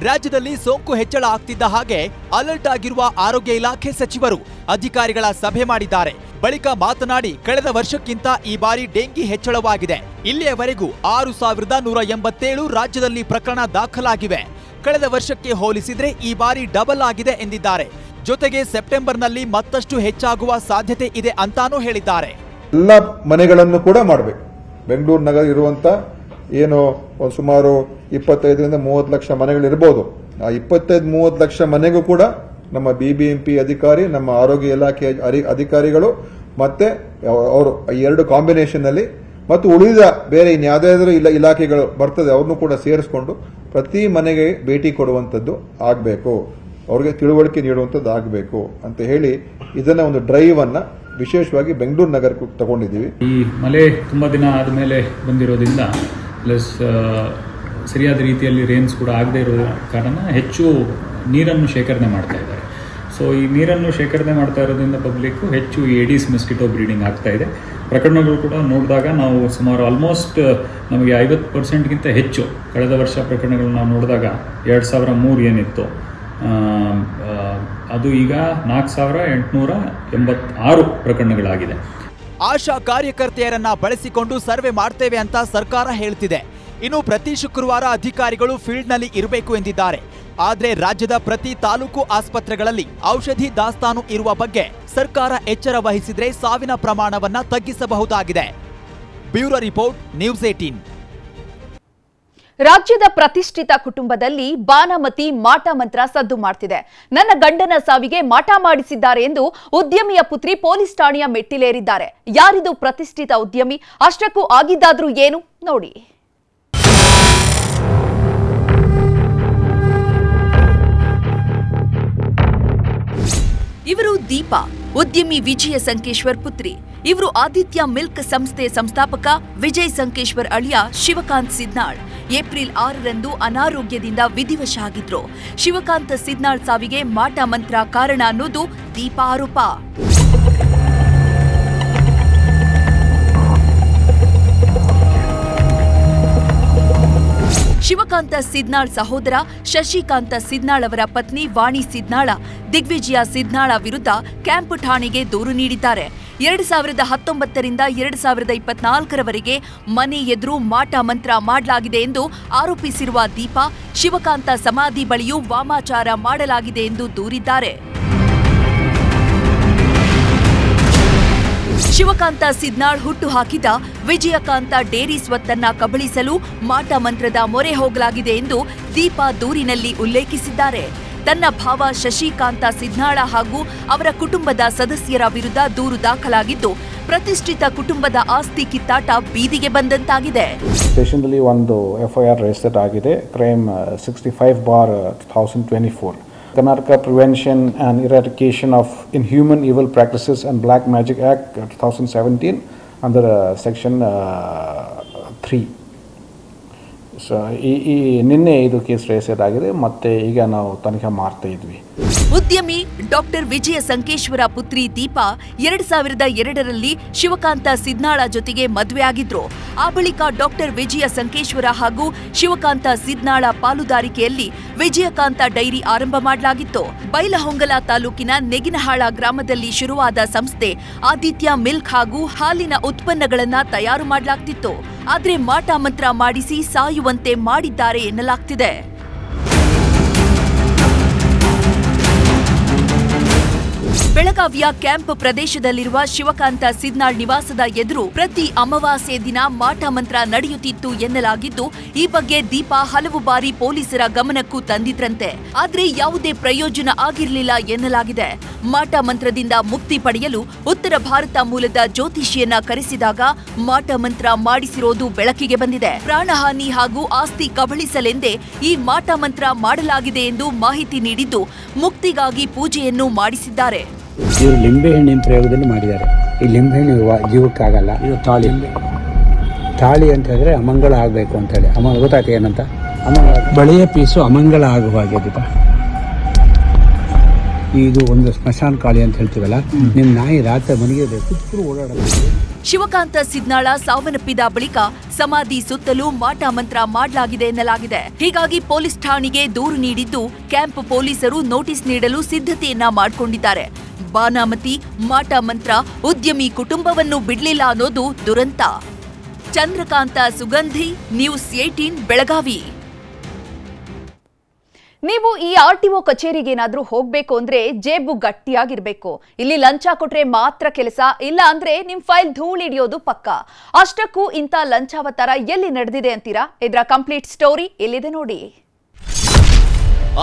ರಾಜ್ಯದಲ್ಲಿ ಸೋಂಕು ಹೆಚ್ಚಳ ಆಗ್ತಿದ್ದ ಹಾಗೆ ಅಲರ್ಟ್ ಆಗಿರುವ ಆರೋಗ್ಯ ಇಲಾಖೆ ಸಚಿವರು ಅಧಿಕಾರಿಗಳ ಸಭೆ ಮಾಡಿದ್ದಾರೆ. ಬಳಿಕ ಮಾತನಾಡಿ ಕಳೆದ ವರ್ಷಕ್ಕಿಂತ ಈ ಬಾರಿ ಡೆಂಗಿ ಹೆಚ್ಚಳವಾಗಿದೆ. ಇಲ್ಲಿಯವರೆಗೂ ಆರು ಸಾವಿರದ ನೂರ ಎಂಬತ್ತೇಳು ರಾಜ್ಯದಲ್ಲಿ ಪ್ರಕರಣ ದಾಖಲಾಗಿವೆ. ಕಳೆದ ವರ್ಷಕ್ಕೆ ಹೋಲಿಸಿದ್ರೆ ಈ ಬಾರಿ ಡಬಲ್ ಆಗಿದೆ ಎಂದಿದ್ದಾರೆ. ಜೊತೆಗೆ ಸೆಪ್ಟೆಂಬರ್ನಲ್ಲಿ ಮತ್ತಷ್ಟು ಹೆಚ್ಚಾಗುವ ಸಾಧ್ಯತೆ ಇದೆ ಅಂತಾನೂ ಹೇಳಿದ್ದಾರೆ. ಎಲ್ಲ ಮನೆಗಳನ್ನು ಕೂಡ ಮಾಡಬೇಕು. ಬೆಂಗಳೂರು ನಗರ ಇರುವಂತ ಏನು ಒಂದು ಸುಮಾರು ಇಪ್ಪತ್ತೈದರಿಂದ ಮೂವತ್ತು ಲಕ್ಷ ಮನೆಗಳಿರ್ಬೋದು ಆ ಇಪ್ಪತ್ತೈದು, ಮೂವತ್ತು ಲಕ್ಷ ಮನೆಗೂ ಕೂಡ ನಮ್ಮ ಬಿಬಿಎಂಪಿ ಅಧಿಕಾರಿ, ನಮ್ಮ ಆರೋಗ್ಯ ಇಲಾಖೆ ಅಧಿಕಾರಿಗಳು ಮತ್ತೆ ಅವರು ಈ ಎರಡು ಕಾಂಬಿನೇಷನ್ ಅಲ್ಲಿ ಮತ್ತು ಉಳಿದ ಬೇರೆ ಇನ್ಯಾವುದಾದ್ರೂ ಇಲ್ಲ ಇಲಾಖೆಗಳು ಬರ್ತದೆ, ಅವ್ರನ್ನೂ ಕೂಡ ಸೇರಿಸ್ಕೊಂಡು ಪ್ರತಿ ಮನೆಗೆ ಭೇಟಿ ಕೊಡುವಂಥದ್ದು ಆಗಬೇಕು. ಅವ್ರಿಗೆ ತಿಳುವಳಿಕೆ ನೀಡುವಂಥದ್ದು ಆಗಬೇಕು ಅಂತ ಹೇಳಿ ಇದನ್ನ ಒಂದು ಡ್ರೈವ್ ಅನ್ನ ವಿಶೇಷವಾಗಿ ಬೆಂಗಳೂರು ನಗರಕ್ಕೆ ತಗೊಂಡಿದ್ದೀವಿ. ಈ ಮಳೆ ತುಂಬ ದಿನ ಆದಮೇಲೆ ಬಂದಿರೋದ್ರಿಂದ ಪ್ಲಸ್ ಸರಿಯಾದ ರೀತಿಯಲ್ಲಿ ರೇನ್ಸ್ ಕೂಡ ಆಗದೇ ಇರೋ ಕಾರಣ ಹೆಚ್ಚು ನೀರನ್ನು ಶೇಖರಣೆ ಮಾಡ್ತಾ ಇದ್ದಾರೆ. ಸೊ ಈ ನೀರನ್ನು ಶೇಖರಣೆ ಮಾಡ್ತಾ ಇರೋದ್ರಿಂದ ಪಬ್ಲಿಕ್ಕು ಹೆಚ್ಚು ಎಡಿಸ್ ಮಿಸ್ಕಿಟೋ ಬ್ರೀಡಿಂಗ್ ಆಗ್ತಾ ಇದೆ. ಪ್ರಕರಣಗಳು ಕೂಡ ನೋಡಿದಾಗ ನಾವು ಸುಮಾರು ಆಲ್ಮೋಸ್ಟ್ ನಮಗೆ ಐವತ್ತು ಪರ್ಸೆಂಟ್ಗಿಂತ ಹೆಚ್ಚು. ಕಳೆದ ವರ್ಷ ಪ್ರಕರಣಗಳು ನಾವು ನೋಡಿದಾಗ ಎರಡು ಸಾವಿರ ಮೂರು ಏನಿತ್ತು. ಅದು ಈಗ ನಾಲ್ಕು ಸಾವಿರ ಎಂಟುನೂರ ಎಂಬತ್ತಾರು ಪ್ರಕರಣಗಳಾಗಿದೆ. ಆಶಾ ಕಾರ್ಯಕರ್ತೆಯರನ್ನ ಬಳಸಿಕೊಂಡು ಸರ್ವೆ ಮಾಡ್ತೇವೆ ಅಂತ ಸರ್ಕಾರ ಹೇಳ್ತಿದೆ. ಇನ್ನು ಪ್ರತಿ ಶುಕ್ರವಾರ ಅಧಿಕಾರಿಗಳು ಫೀಲ್ಡ್ನಲ್ಲಿ ಇರಬೇಕು ಎಂದಿದ್ದಾರೆ. ಆದರೆ ರಾಜ್ಯದ ಪ್ರತಿ ತಾಲೂಕು ಆಸ್ಪತ್ರೆಗಳಲ್ಲಿ ಔಷಧಿ ದಾಸ್ತಾನು ಇರುವ ಬಗ್ಗೆ ಸರ್ಕಾರ ಎಚ್ಚರ ವಹಿಸಿದ್ರೆ ಸಾವಿನ ಪ್ರಮಾಣವನ್ನ ತಗ್ಗಿಸಬಹುದಾಗಿದೆ. Bureau report, news eighteen. ರಾಜ್ಯದ ಪ್ರತಿಷ್ಠಿತ ಕುಟುಂಬದಲ್ಲಿ ಬಾನಮತಿ ಮಾಟ ಮಂತ್ರ ಸದ್ದು ಮಾಡ್ತಿದೆ. ನನ್ನ ಗಂಡನ ಸಾವಿಗೆ ಮಾಟ ಮಾಡಿಸಿದ್ದಾರೆ ಎಂದು ಉದ್ಯಮಿಯ ಪುತ್ರಿ ಪೊಲೀಸ್ ಠಾಣೆಯ ಮೆಟ್ಟಿಲೇರಿದ್ದಾರೆ. ಯಾರಿದು ಪ್ರತಿಷ್ಠಿತ ಉದ್ಯಮಿ? ಅಷ್ಟಕ್ಕೂ ಆಗಿದ್ದಾದ್ರೂ ಏನು? ನೋಡಿ. ಇವರು ದೀಪಾ, ಉದ್ಯಮಿ ವಿಜಯ ಸಂಕೇಶ್ವರ್ ಪುತ್ರಿ. ಇವರು ಆದಿತ್ಯ ಮಿಲ್ಕ್ ಸಂಸ್ಥೆ ಸಂಸ್ಥಾಪಕ ವಿಜಯ್ ಸಂಕೇಶ್ವರ್ ಅಳಿಯ ಶಿವಕಾಂತ್ ಸಿದ್ನಾಳ್. ಏಪ್ರಿಲ್ ಆರರಂದು ಅನಾರೋಗ್ಯದಿಂದ ವಿಧಿವಶ ಆಗಿದ್ರು ಶಿವಕಾಂತ್ ಸಿದ್ನಾಳ್ ಸಾವಿಗೆ ಮಾಟ ಮಂತ್ರ ಕಾರಣ ಅನ್ನೋದು ದೀಪಾ ಶಿವಕಾಂತ ಸಿದ್ನಾಳ್ ಸಹೋದರ ಶಶಿಕಾಂತ ಸಿದ್ನಾಳ್ ಅವರ ಪತ್ನಿ ವಾಣಿ ಸಿದ್ನಾಳ, ದಿಗ್ವಿಜಯ ಸಿದ್ನಾಳ ವಿರುದ್ಧ ಕ್ಯಾಂಪ್ ಠಾಣೆಗೆ ದೂರು ನೀಡಿದ್ದಾರೆ. ಎರಡು ಸಾವಿರದ ಹತ್ತೊಂಬತ್ತರಿಂದ ಎರಡು ಸಾವಿರದ ಇಪ್ಪತ್ನಾಲ್ಕರವರೆಗೆ ಮನೆ ಎದುರು ಮಾಟ ಮಂತ್ರ ಮಾಡಲಾಗಿದೆ ಎಂದು ಆರೋಪಿಸಿರುವ ದೀಪಾ, ಶಿವಕಾಂತ ಸಮಾಧಿ ಬಳಿಯೂ ವಾಮಾಚಾರ ಮಾಡಲಾಗಿದೆ ಎಂದು ದೂರಿದ್ದಾರೆ. ಶಿವಕಾಂತ ಸಿದ್ನಾಳ್ ಹುಟ್ಟು ಹಾಕಿದ ವಿಜಯಕಾಂತ ಡೇರಿ ಸ್ವತ್ತನ್ನ ಕಬಳಿಸಲು ಮಾಟ ಮಂತ್ರದ ಮೊರೆ ಹೋಗಲಾಗಿದೆ ಎಂದು ದೀಪಾ ದೂರಿನಲ್ಲಿ ಉಲ್ಲೇಖಿಸಿದ್ದಾರೆ. ತನ್ನ ಭಾವ ಶಶಿಕಾಂತ ಸಿದ್ನಾಳ ಹಾಗೂ ಅವರ ಕುಟುಂಬದ ಸದಸ್ಯರ ವಿರುದ್ಧ ದೂರು ದಾಖಲಾಗಿದ್ದು, ಪ್ರತಿಷ್ಠಿತ ಕುಟುಂಬದ ಆಸ್ತಿ ಕಿತ್ತಾಟ ಬೀದಿಗೆ ಬಂದಂತಾಗಿದೆ. ಸ್ಟೇಷನ್ದಲ್ಲಿ ಒಂದು ಎಫ್ಐಆರ್ ರಿಜಿಸ್ಟರ್ ಆಗಿದೆ. Crime sixty five bar thousand twenty four Karnataka Prevention and Eradication of Inhuman Evil Practices and Black Magic Act uh, 2017 under uh, Section uh, 3. So, ಈ ಈ ನಿನ್ನೆ ಇದು ಕೇಸ್ ಆಗಿದೆ. ಮತ್ತು ಈಗ ನಾವು ತನಿಖೆ ಮಾಡ್ತಾ ಇದ್ವಿ. ಉದ್ಯಮಿ ಡಾಕ್ಟರ್ ವಿಜಯ ಸಂಕೇಶ್ವರ ಪುತ್ರಿ ದೀಪಾ ಎರಡ್ ಸಾವಿರದ ಎರಡರಲ್ಲಿ ಶಿವಕಾಂತ ಸಿದ್ನಾಳ ಜೊತೆಗೆ ಮದುವೆಯಾಗಿದ್ರು ಆ ಬಳಿಕ ಡಾಕ್ಟರ್ ವಿಜಯ ಸಂಕೇಶ್ವರ ಹಾಗೂ ಶಿವಕಾಂತ ಸಿದ್ನಾಳ ಪಾಲುದಾರಿಕೆಯಲ್ಲಿ ವಿಜಯಕಾಂತ ಡೈರಿ ಆರಂಭ ಮಾಡಲಾಗಿತ್ತು. ಬೈಲಹೊಂಗಲ ತಾಲೂಕಿನ ನೆಗಿನಹಾಳ ಗ್ರಾಮದಲ್ಲಿ ಶುರುವಾದ ಸಂಸ್ಥೆ ಆದಿತ್ಯ ಮಿಲ್ಕ್ ಹಾಗೂ ಹಾಲಿನ ಉತ್ಪನ್ನಗಳನ್ನ ತಯಾರು ಮಾಡಲಾಗ್ತಿತ್ತು. ಆದ್ರೆ ಮಾಟ ಮಂತ್ರ ಮಾಡಿಸಿ ಸಾಯುವಂತೆ ಮಾಡಿದ್ದಾರೆ ಎನ್ನಲಾಗ್ತಿದೆ. ಬೆಳಗಾವಿಯ ಕ್ಯಾಂಪ್ ಪ್ರದೇಶದಲ್ಲಿರುವ ಶಿವಕಾಂತ ಸಿದ್ನಾಳ್ ನಿವಾಸದ ಎದುರು ಪ್ರತಿ ಅಮಾವಾಸ್ಯೆ ದಿನ ಮಾಟ ಮಂತ್ರ ನಡೆಯುತ್ತಿತ್ತು ಎನ್ನಲಾಗಿದ್ದು, ಈ ಬಗ್ಗೆ ದೀಪಾ ಹಲವು ಬಾರಿ ಪೊಲೀಸರ ಗಮನಕ್ಕೂ ತಂದಿದ್ರಂತೆ. ಆದರೆ ಯಾವುದೇ ಪ್ರಯೋಜನ ಆಗಿರಲಿಲ್ಲ ಎನ್ನಲಾಗಿದೆ. ಮಾಟ ಮಂತ್ರದಿಂದ ಮುಕ್ತಿ ಪಡೆಯಲು ಉತ್ತರ ಭಾರತ ಮೂಲದ ಜ್ಯೋತಿಷಿಯನ್ನ ಕರೆಸಿದಾಗ ಮಾಟ ಮಂತ್ರ ಮಾಡಿಸಿರೋದು ಬೆಳಕಿಗೆ ಬಂದಿದೆ. ಪ್ರಾಣಹಾನಿ ಹಾಗೂ ಆಸ್ತಿ ಕಬಳಿಸಲೆಂದೇ ಈ ಮಾಟ ಮಂತ್ರ ಮಾಡಲಾಗಿದೆ ಎಂದು ಮಾಹಿತಿ ನೀಡಿದ್ದು, ಮುಕ್ತಿಗಾಗಿ ಪೂಜೆಯನ್ನು ಮಾಡಿಸಿದ್ದಾರೆ. ಇವರು ಲಿಂಬೆಹಣ್ಣಿನ ಪ್ರಯೋಗದಲ್ಲಿ ಮಾಡಿದ್ದಾರೆ. ಈ ಲಿಂಬೆಹಣ್ಣು ಜೀವಕ್ಕಾಗಲ್ಲ. ಇದು ತಾಳಿ. ತಾಳಿ ಅಂತ ಹೇಳಿದ್ರೆ ಅಮಂಗಳ ಆಗಬೇಕು ಅಂತೇಳಿ ಅಮ ಗೊತ್ತಾಯ್ತು ಏನಂತ? ಅಮಂಗಳ. ಬಳೆಯ ಪೀಸು ಅಮಂಗಳ ಆಗುವ ಹಾಗೆ ದೀಪ. ಇದು ಒಂದು ಸ್ಮಶಾನ ಕಾಳಿ ಅಂತ ಹೇಳ್ತೀವಲ್ಲ? ನಿಮ್ಮ ನಾಯಿ ರಾತ್ರಿ ಮನೆಗೆ ಓಡಾಡಬೇಕು ಶಿವಕಾಂತ ಸಿದ್ನಾಳ ಸಾವನ್ನಪ್ಪಿದ ಬಳಿಕ ಸಮಾಧಿ ಸುತ್ತಲೂ ಮಾಟ ಮಂತ್ರ ಮಾಡಲಾಗಿದೆ ಎನ್ನಲಾಗಿದೆ. ಹೀಗಾಗಿ ಪೊಲೀಸ್ ಠಾಣೆಗೆ ದೂರು ನೀಡಿದ್ದು ಕ್ಯಾಂಪ್ ಪೊಲೀಸರು ನೋಟಿಸ್ ನೀಡಲು ಸಿದ್ಧತೆಯನ್ನ ಮಾಡಿಕೊಂಡಿದ್ದಾರೆ. ಬಾನಾಮತಿ, ಮಾಟ ಮಂತ್ರ, ಉದ್ಯಮಿ ಕುಟುಂಬವನ್ನು ಬಿಡಲಿಲ್ಲ ಅನ್ನೋದು ದುರಂತ. Chandrakanta Sugandhi, news eighteen Belagavi. ನೀವು ಈ ಆರ್ ಟಿ ಒ ಕಚೇರಿಗೆ ಏನಾದ್ರೂ ಹೋಗ್ಬೇಕು ಅಂದ್ರೆ ಜೇಬು ಗಟ್ಟಿಯಾಗಿರ್ಬೇಕು. ಇಲ್ಲಿ ಲಂಚ ಕೊಟ್ರೆ ಮಾತ್ರ ಕೆಲಸ, ಇಲ್ಲ ಅಂದ್ರೆ ನಿಮ್ ಫೈಲ್ ಧೂಳಿಡಿಯೋದು ಪಕ್ಕ. ಅಷ್ಟಕ್ಕೂ ಇಂಥ ಲಂಚಾವತಾರ ಎಲ್ಲಿ ನಡೆದಿದೆ ಅಂತೀರಾ? ಇದರ ಕಂಪ್ಲೀಟ್ ಸ್ಟೋರಿ ಎಲ್ಲಿದೆ ನೋಡಿ.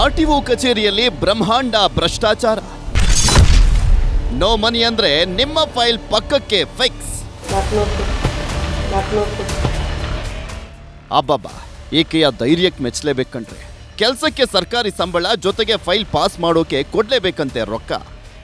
ಆರ್ಟಿಒ ಕಚೇರಿಯಲ್ಲಿ ಬ್ರಹ್ಮಾಂಡ ಭ್ರಷ್ಟಾಚಾರ. ನೋ ಮನಿ ಅಂದ್ರೆ ನಿಮ್ಮ ಫೈಲ್ ಪಕ್ಕಕ್ಕೆ ಫಿಕ್ಸ್. ಅಬ್ಬಬ್ಬಾ, ಈಕೆಯ ಧೈರ್ಯಕ್ಕೆ ಮೆಚ್ಚಲೇಬೇಕಂಟ್ರೆ ಕೆಲಸಕ್ಕೆ ಸರ್ಕಾರಿ ಸಂಬಳ, ಜೊತೆಗೆ ಫೈಲ್ ಪಾಸ್ ಮಾಡೋಕೆ ಕೊಡಲೇಬೇಕಂತೆ ರೊಕ್ಕ.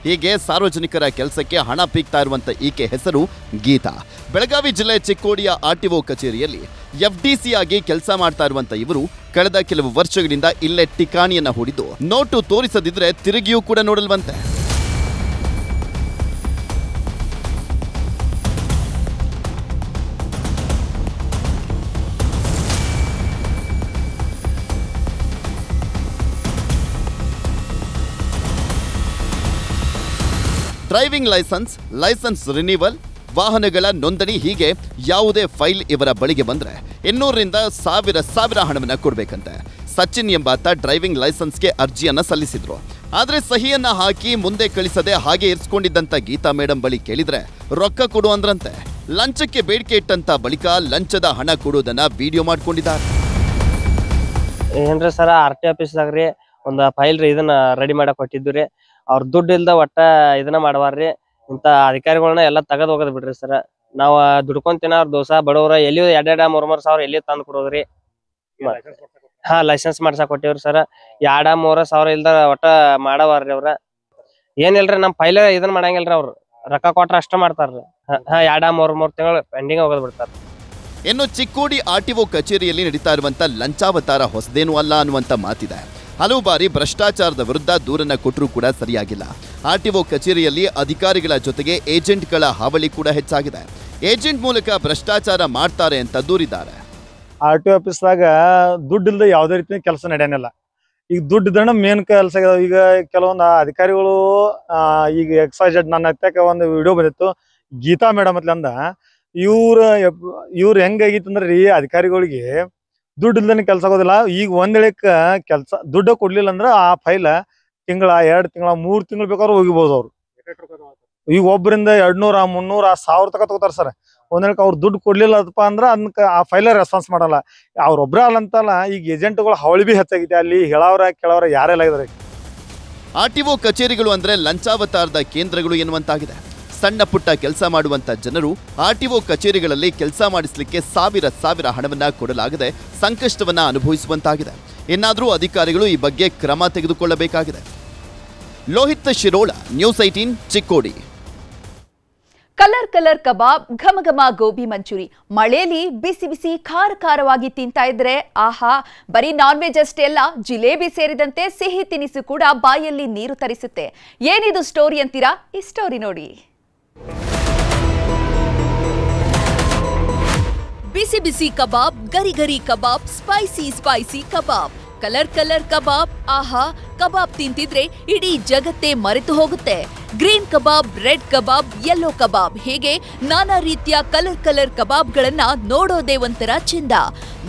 ಹೀಗೆ ಸಾರ್ವಜನಿಕರ ಕೆಲಸಕ್ಕೆ ಹಣ ಪೀಕ್ತಾ ಇರುವಂತ ಈಕೆ ಹೆಸರು ಗೀತಾ. ಬೆಳಗಾವಿ ಜಿಲ್ಲೆ ಚಿಕ್ಕೋಡಿಯ ಆರ್ಟಿಒ ಕಚೇರಿಯಲ್ಲಿ ಎಫ್ ಡಿ ಸಿ ಆಗಿ ಕೆಲಸ ಮಾಡ್ತಾ ಇರುವಂತ ಇವರು ಕಳೆದ ಕೆಲವು ವರ್ಷಗಳಿಂದ ಇಲ್ಲೇ ಠಿಕಾಣಿಯನ್ನು ಹೂಡಿದ್ದು. ನೋಟು ತೋರಿಸದಿದ್ರೆ ತಿರುಗಿಯೂ ಕೂಡ ನೋಡಲ್ವಂತೆ. ಡ್ರೈವಿಂಗ್ ಲೈಸೆನ್ಸ್ ಲೈಸೆನ್ಸ್ ರಿನಿವಲ್, ವಾಹನಗಳ ನೋಂದಣಿ ಹೀಗೆ ಯಾವುದೇ ಫೈಲ್ ಇವರ ಬಳಿಗೆ ಬಂದರೆ ಇನ್ನೂರರಿಂದ ಸಾವಿರ ಸಾವಿರ ಹಣವನ್ನು ಕೊಡಬೇಕಂತೆ. ಸಚಿನ್ ಎಂಬಾತ ಡ್ರೈವಿಂಗ್ ಲೈಸೆನ್ಸ್ಗೆ ಅರ್ಜಿಯನ್ನು ಸಲ್ಲಿಸಿದ್ರು. ಆದರೆ ಸಹಿಯನ್ನು ಹಾಕಿ ಮುಂದೆ ಕಳಿಸದೆ ಹಾಗೆ ಇರಿಸ್ಕೊಂಡಿದ್ದಂಥ ಗೀತಾ ಮೇಡಮ್ ಬಳಿ ಕೇಳಿದರೆ ರೊಕ್ಕ ಕೊಡು ಅಂದ್ರಂತೆ. ಲಂಚಕ್ಕೆ ಬೇಡಿಕೆ ಇಟ್ಟಂತ ಬಳಿಕ ಲಂಚದ ಹಣ ಕೊಡುವುದನ್ನ ವಿಡಿಯೋ ಮಾಡ್ಕೊಂಡಿದ್ದಾರೆ. ಏನ್ರಿ ಸರ್, ಆರ್ ಟಿ ಆಫೀಸ್ದಾಗ ರೀ ಒಂದು ಫೈಲ್ ರೀ ಇದನ್ನ ರೆಡಿ ಮಾಡಕ್ ಕೊಟ್ಟಿದ್ದು ರೀ. ಅವ್ರ ದುಡ್ಡು ಇಲ್ದ ಒಟ್ಟ ಇದನ್ನ ಮಾಡವಾರ್ರಿ ಇಂತ ಅಧಿಕಾರಿಗಳನ್ನ ಎಲ್ಲಾ ತಗದ್ ಹೋಗದ್ ಬಿಡ್ರಿ ಸರ್. ನಾವ ದುಡ್ಕೊಂಡ್ ಅವ್ರ ದೋಸ ಬಡವ್ರ ಎಲ್ಲಿ ಎರಡ್ ಎರಡ ಮೂರ್ ಮೂರ್ ಸಾವಿರ ಎಲ್ಲಿ ತಂದ್ ಕೊಡೋದ್ರಿ. ಹಾ ಲೈಸೆನ್ಸ್ ಮಾಡ್ಸಾಕ್ ಕೊಟ್ಟಿವ್ರಿ ಸರ್. ಎರಡ ಮೂರ ಸಾವಿರ ಇಲ್ದ ಒಟ್ಟ ಮಾಡವಾರ್ರಿ ಅವ್ರ. ಏನಿಲ್ರಿ ನಮ್ ಫೈಲ್ ಇದನ್ ಮಾಡಂಗಿಲ್ರಿ ಅವ್ರು. ರೊಕ್ಕ ಕೊಟ್ರ ಅಷ್ಟ ಮಾಡ್ತಾರ್ರಿ. ಹಾ, ಹಾ ಎರಡ ಮೂರ್ ಮೂರ್ ತಿಂಗಳು ಪೆಂಡಿಂಗ್ ಹೋಗದ್ ಬಿಡ್ತಾರ. ಇನ್ನು ಚಿಕ್ಕೋಡಿ ಆರ್ಟಿಒ ಕಚೇರಿಯಲ್ಲಿ ನಡೀತಾ ಇರುವಂತ ಲಂಚಾವತಾರ ಹೊಸದೇನು ಅಲ್ಲ ಅನ್ನುವಂತ ಮಾತಿದೆ. ಹಲವು ಬಾರಿ ಭ್ರಷ್ಟಾಚಾರದ ವಿರುದ್ಧ ದೂರನ್ನ ಕೊಟ್ಟರೂ ಕೂಡ ಸರಿಯಾಗಿಲ್ಲ. ಆರ್ಟಿಒ ಕಚೇರಿಯಲ್ಲಿ ಅಧಿಕಾರಿಗಳ ಜೊತೆಗೆ ಏಜೆಂಟ್ಗಳ ಹಾವಳಿ ಕೂಡ ಹೆಚ್ಚಾಗಿದೆ. ಏಜೆಂಟ್ ಮೂಲಕ ಭ್ರಷ್ಟಾಚಾರ ಮಾಡ್ತಾರೆ ಅಂತ ದೂರಿದ್ದಾರೆ. ಆರ್ ಟಿ ಆಫೀಸ್ದಾಗ ದುಡ್ಡು ಇಲ್ಲದೆ ಯಾವುದೇ ರೀತಿ ಕೆಲಸ ನಡೆಯಲ್ಲ ಈಗ ದುಡ್ಡು ಇದ್ರೆ ಮೇನ್ ಕೆಲಸ. ಈಗ ಕೆಲವೊಂದು ಅಧಿಕಾರಿಗಳು ಈಗ ಎಕ್ಸೈಜೆಡ್ ನನ್ನ ಹತ್ತಕ್ಕೆ ಒಂದು ವಿಡಿಯೋ ಬಂದಿತ್ತು. ಗೀತಾ ಮೇಡಮ್ ಅತ್ಲಂದ ಇವ್ರ ಹೆಂಗಾಗಿತ್ತು ಹೆಂಗಾಗಿತ್ತಂದ್ರೆ ರೀ ಅಧಿಕಾರಿಗಳಿಗೆ ದುಡ್ಡು ಇಲ್ದೇನೆ ಕೆಲಸ ಆಗೋದಿಲ್ಲ. ಈಗ ಒಂದೇಳಕ್ಕೆ ಕೆಲಸ, ದುಡ್ಡು ಕೊಡ್ಲಿಲ್ಲ ಅಂದ್ರೆ ಆ ಫೈಲ್ ತಿಂಗಳ, ಎರಡ್ ತಿಂಗಳ, ಮೂರ್ ತಿಂಗಳು ಬೇಕಾದ್ರೂ ಹೋಗಿಬೋದು ಅವ್ರು. ಈಗ ಒಬ್ಬರಿಂದ ಎರಡ್ನೂರ, ಮುನ್ನೂರ, ಸಾವಿರ ತಕ ತಗೋತಾರ ಸರ್. ಒಂದೇಳಕ್ಕೆ ಅವ್ರು ದುಡ್ಡು ಕೊಡ್ಲಿಲ್ಲಪ್ಪ ಅಂದ್ರೆ ಅದನ್ನ ಆ ಫೈಲ ರೆಸ್ಪಾನ್ಸ್ ಮಾಡಲ್ಲ. ಅವ್ರೊಬ್ರ ಅಲ್ಲಂತಲ್ಲ ಈಗ ಏಜೆಂಟ್ಗಳು ಹಾವಳಿ ಬಿ ಹೆಚ್ಚಾಗಿದೆ. ಅಲ್ಲಿ ಹೇಳವ್ರ, ಕೇಳವ್ರ ಯಾರೆಲ್ಲ ಇದಾರೆ ಒ ಕಚೇರಿಗಳು ಅಂದ್ರೆ ಲಂಚಾವತಾರದ ಕೇಂದ್ರಗಳು ಎನ್ನುವಂತಾಗಿದೆ. ಸಣ್ಣ ಪುಟ್ಟ ಕೆಲಸ ಮಾಡುವಂತ ಜನರು ಆರ್ಟಿಒ ಕಚೇರಿಗಳಲ್ಲಿ ಕೆಲಸ ಮಾಡಿಸಲಿಕ್ಕೆ ಸಾವಿರ ಸಾವಿರ ಹಣವನ್ನ ಕೊಡಲಾಗದೆ ಸಂಕಷ್ಟವನ್ನ ಅನುಭವಿಸುವಂತಾಗಿದೆ. ಇನ್ನಾದರೂ ಅಧಿಕಾರಿಗಳು ಈ ಬಗ್ಗೆ ಕ್ರಮ ತೆಗೆದುಕೊಳ್ಳಬೇಕಾಗಿದೆ. Lohit Shirola, news eighteen Chikkodi. Colour colour kebab, ಘಮ ಘಮ ಗೋಬಿ ಮಂಚೂರಿ. ಮಳೆಯಲ್ಲಿ ಬಿಸಿ ಬಿಸಿ ಖಾರ ಖಾರವಾಗಿ ತಿಂತಾ ಇದ್ರೆ ಆಹಾ, ಬರೀ ನಾನ್ ವೆಜ್ ಅಷ್ಟೇ ಅಲ್ಲ, ಜಿಲೇಬಿ ಸೇರಿದಂತೆ ಸಿಹಿ ತಿನಿಸು ಕೂಡ ಬಾಯಲ್ಲಿ ನೀರು ತರಿಸುತ್ತೆ. ಏನಿದು ಸ್ಟೋರಿ ಅಂತೀರಾ? ಈ ಸ್ಟೋರಿ ನೋಡಿ. ಬಿಸಿ ಬಿಸಿ ಕಬಾಬ್ ಗರಿ ಗರಿ kebab spicy spicy kebab colour colour kebab, ಆಹಾ, ಕಬಾಬ್ ತಿಂತಿದ್ರೆ ಇಡೀ ಜಗತ್ತೇ ಮರೆತು ಹೋಗುತ್ತೆ. Green kebab, red kebab yellow kebab ಹೀಗೆ ನಾನಾ ರೀತಿಯ ಕಲರ್ ಕಲರ್ ಕಬಾಬ್ಗಳನ್ನ ನೋಡೋದೇ ಒಂಥರ ಚಿಂದ.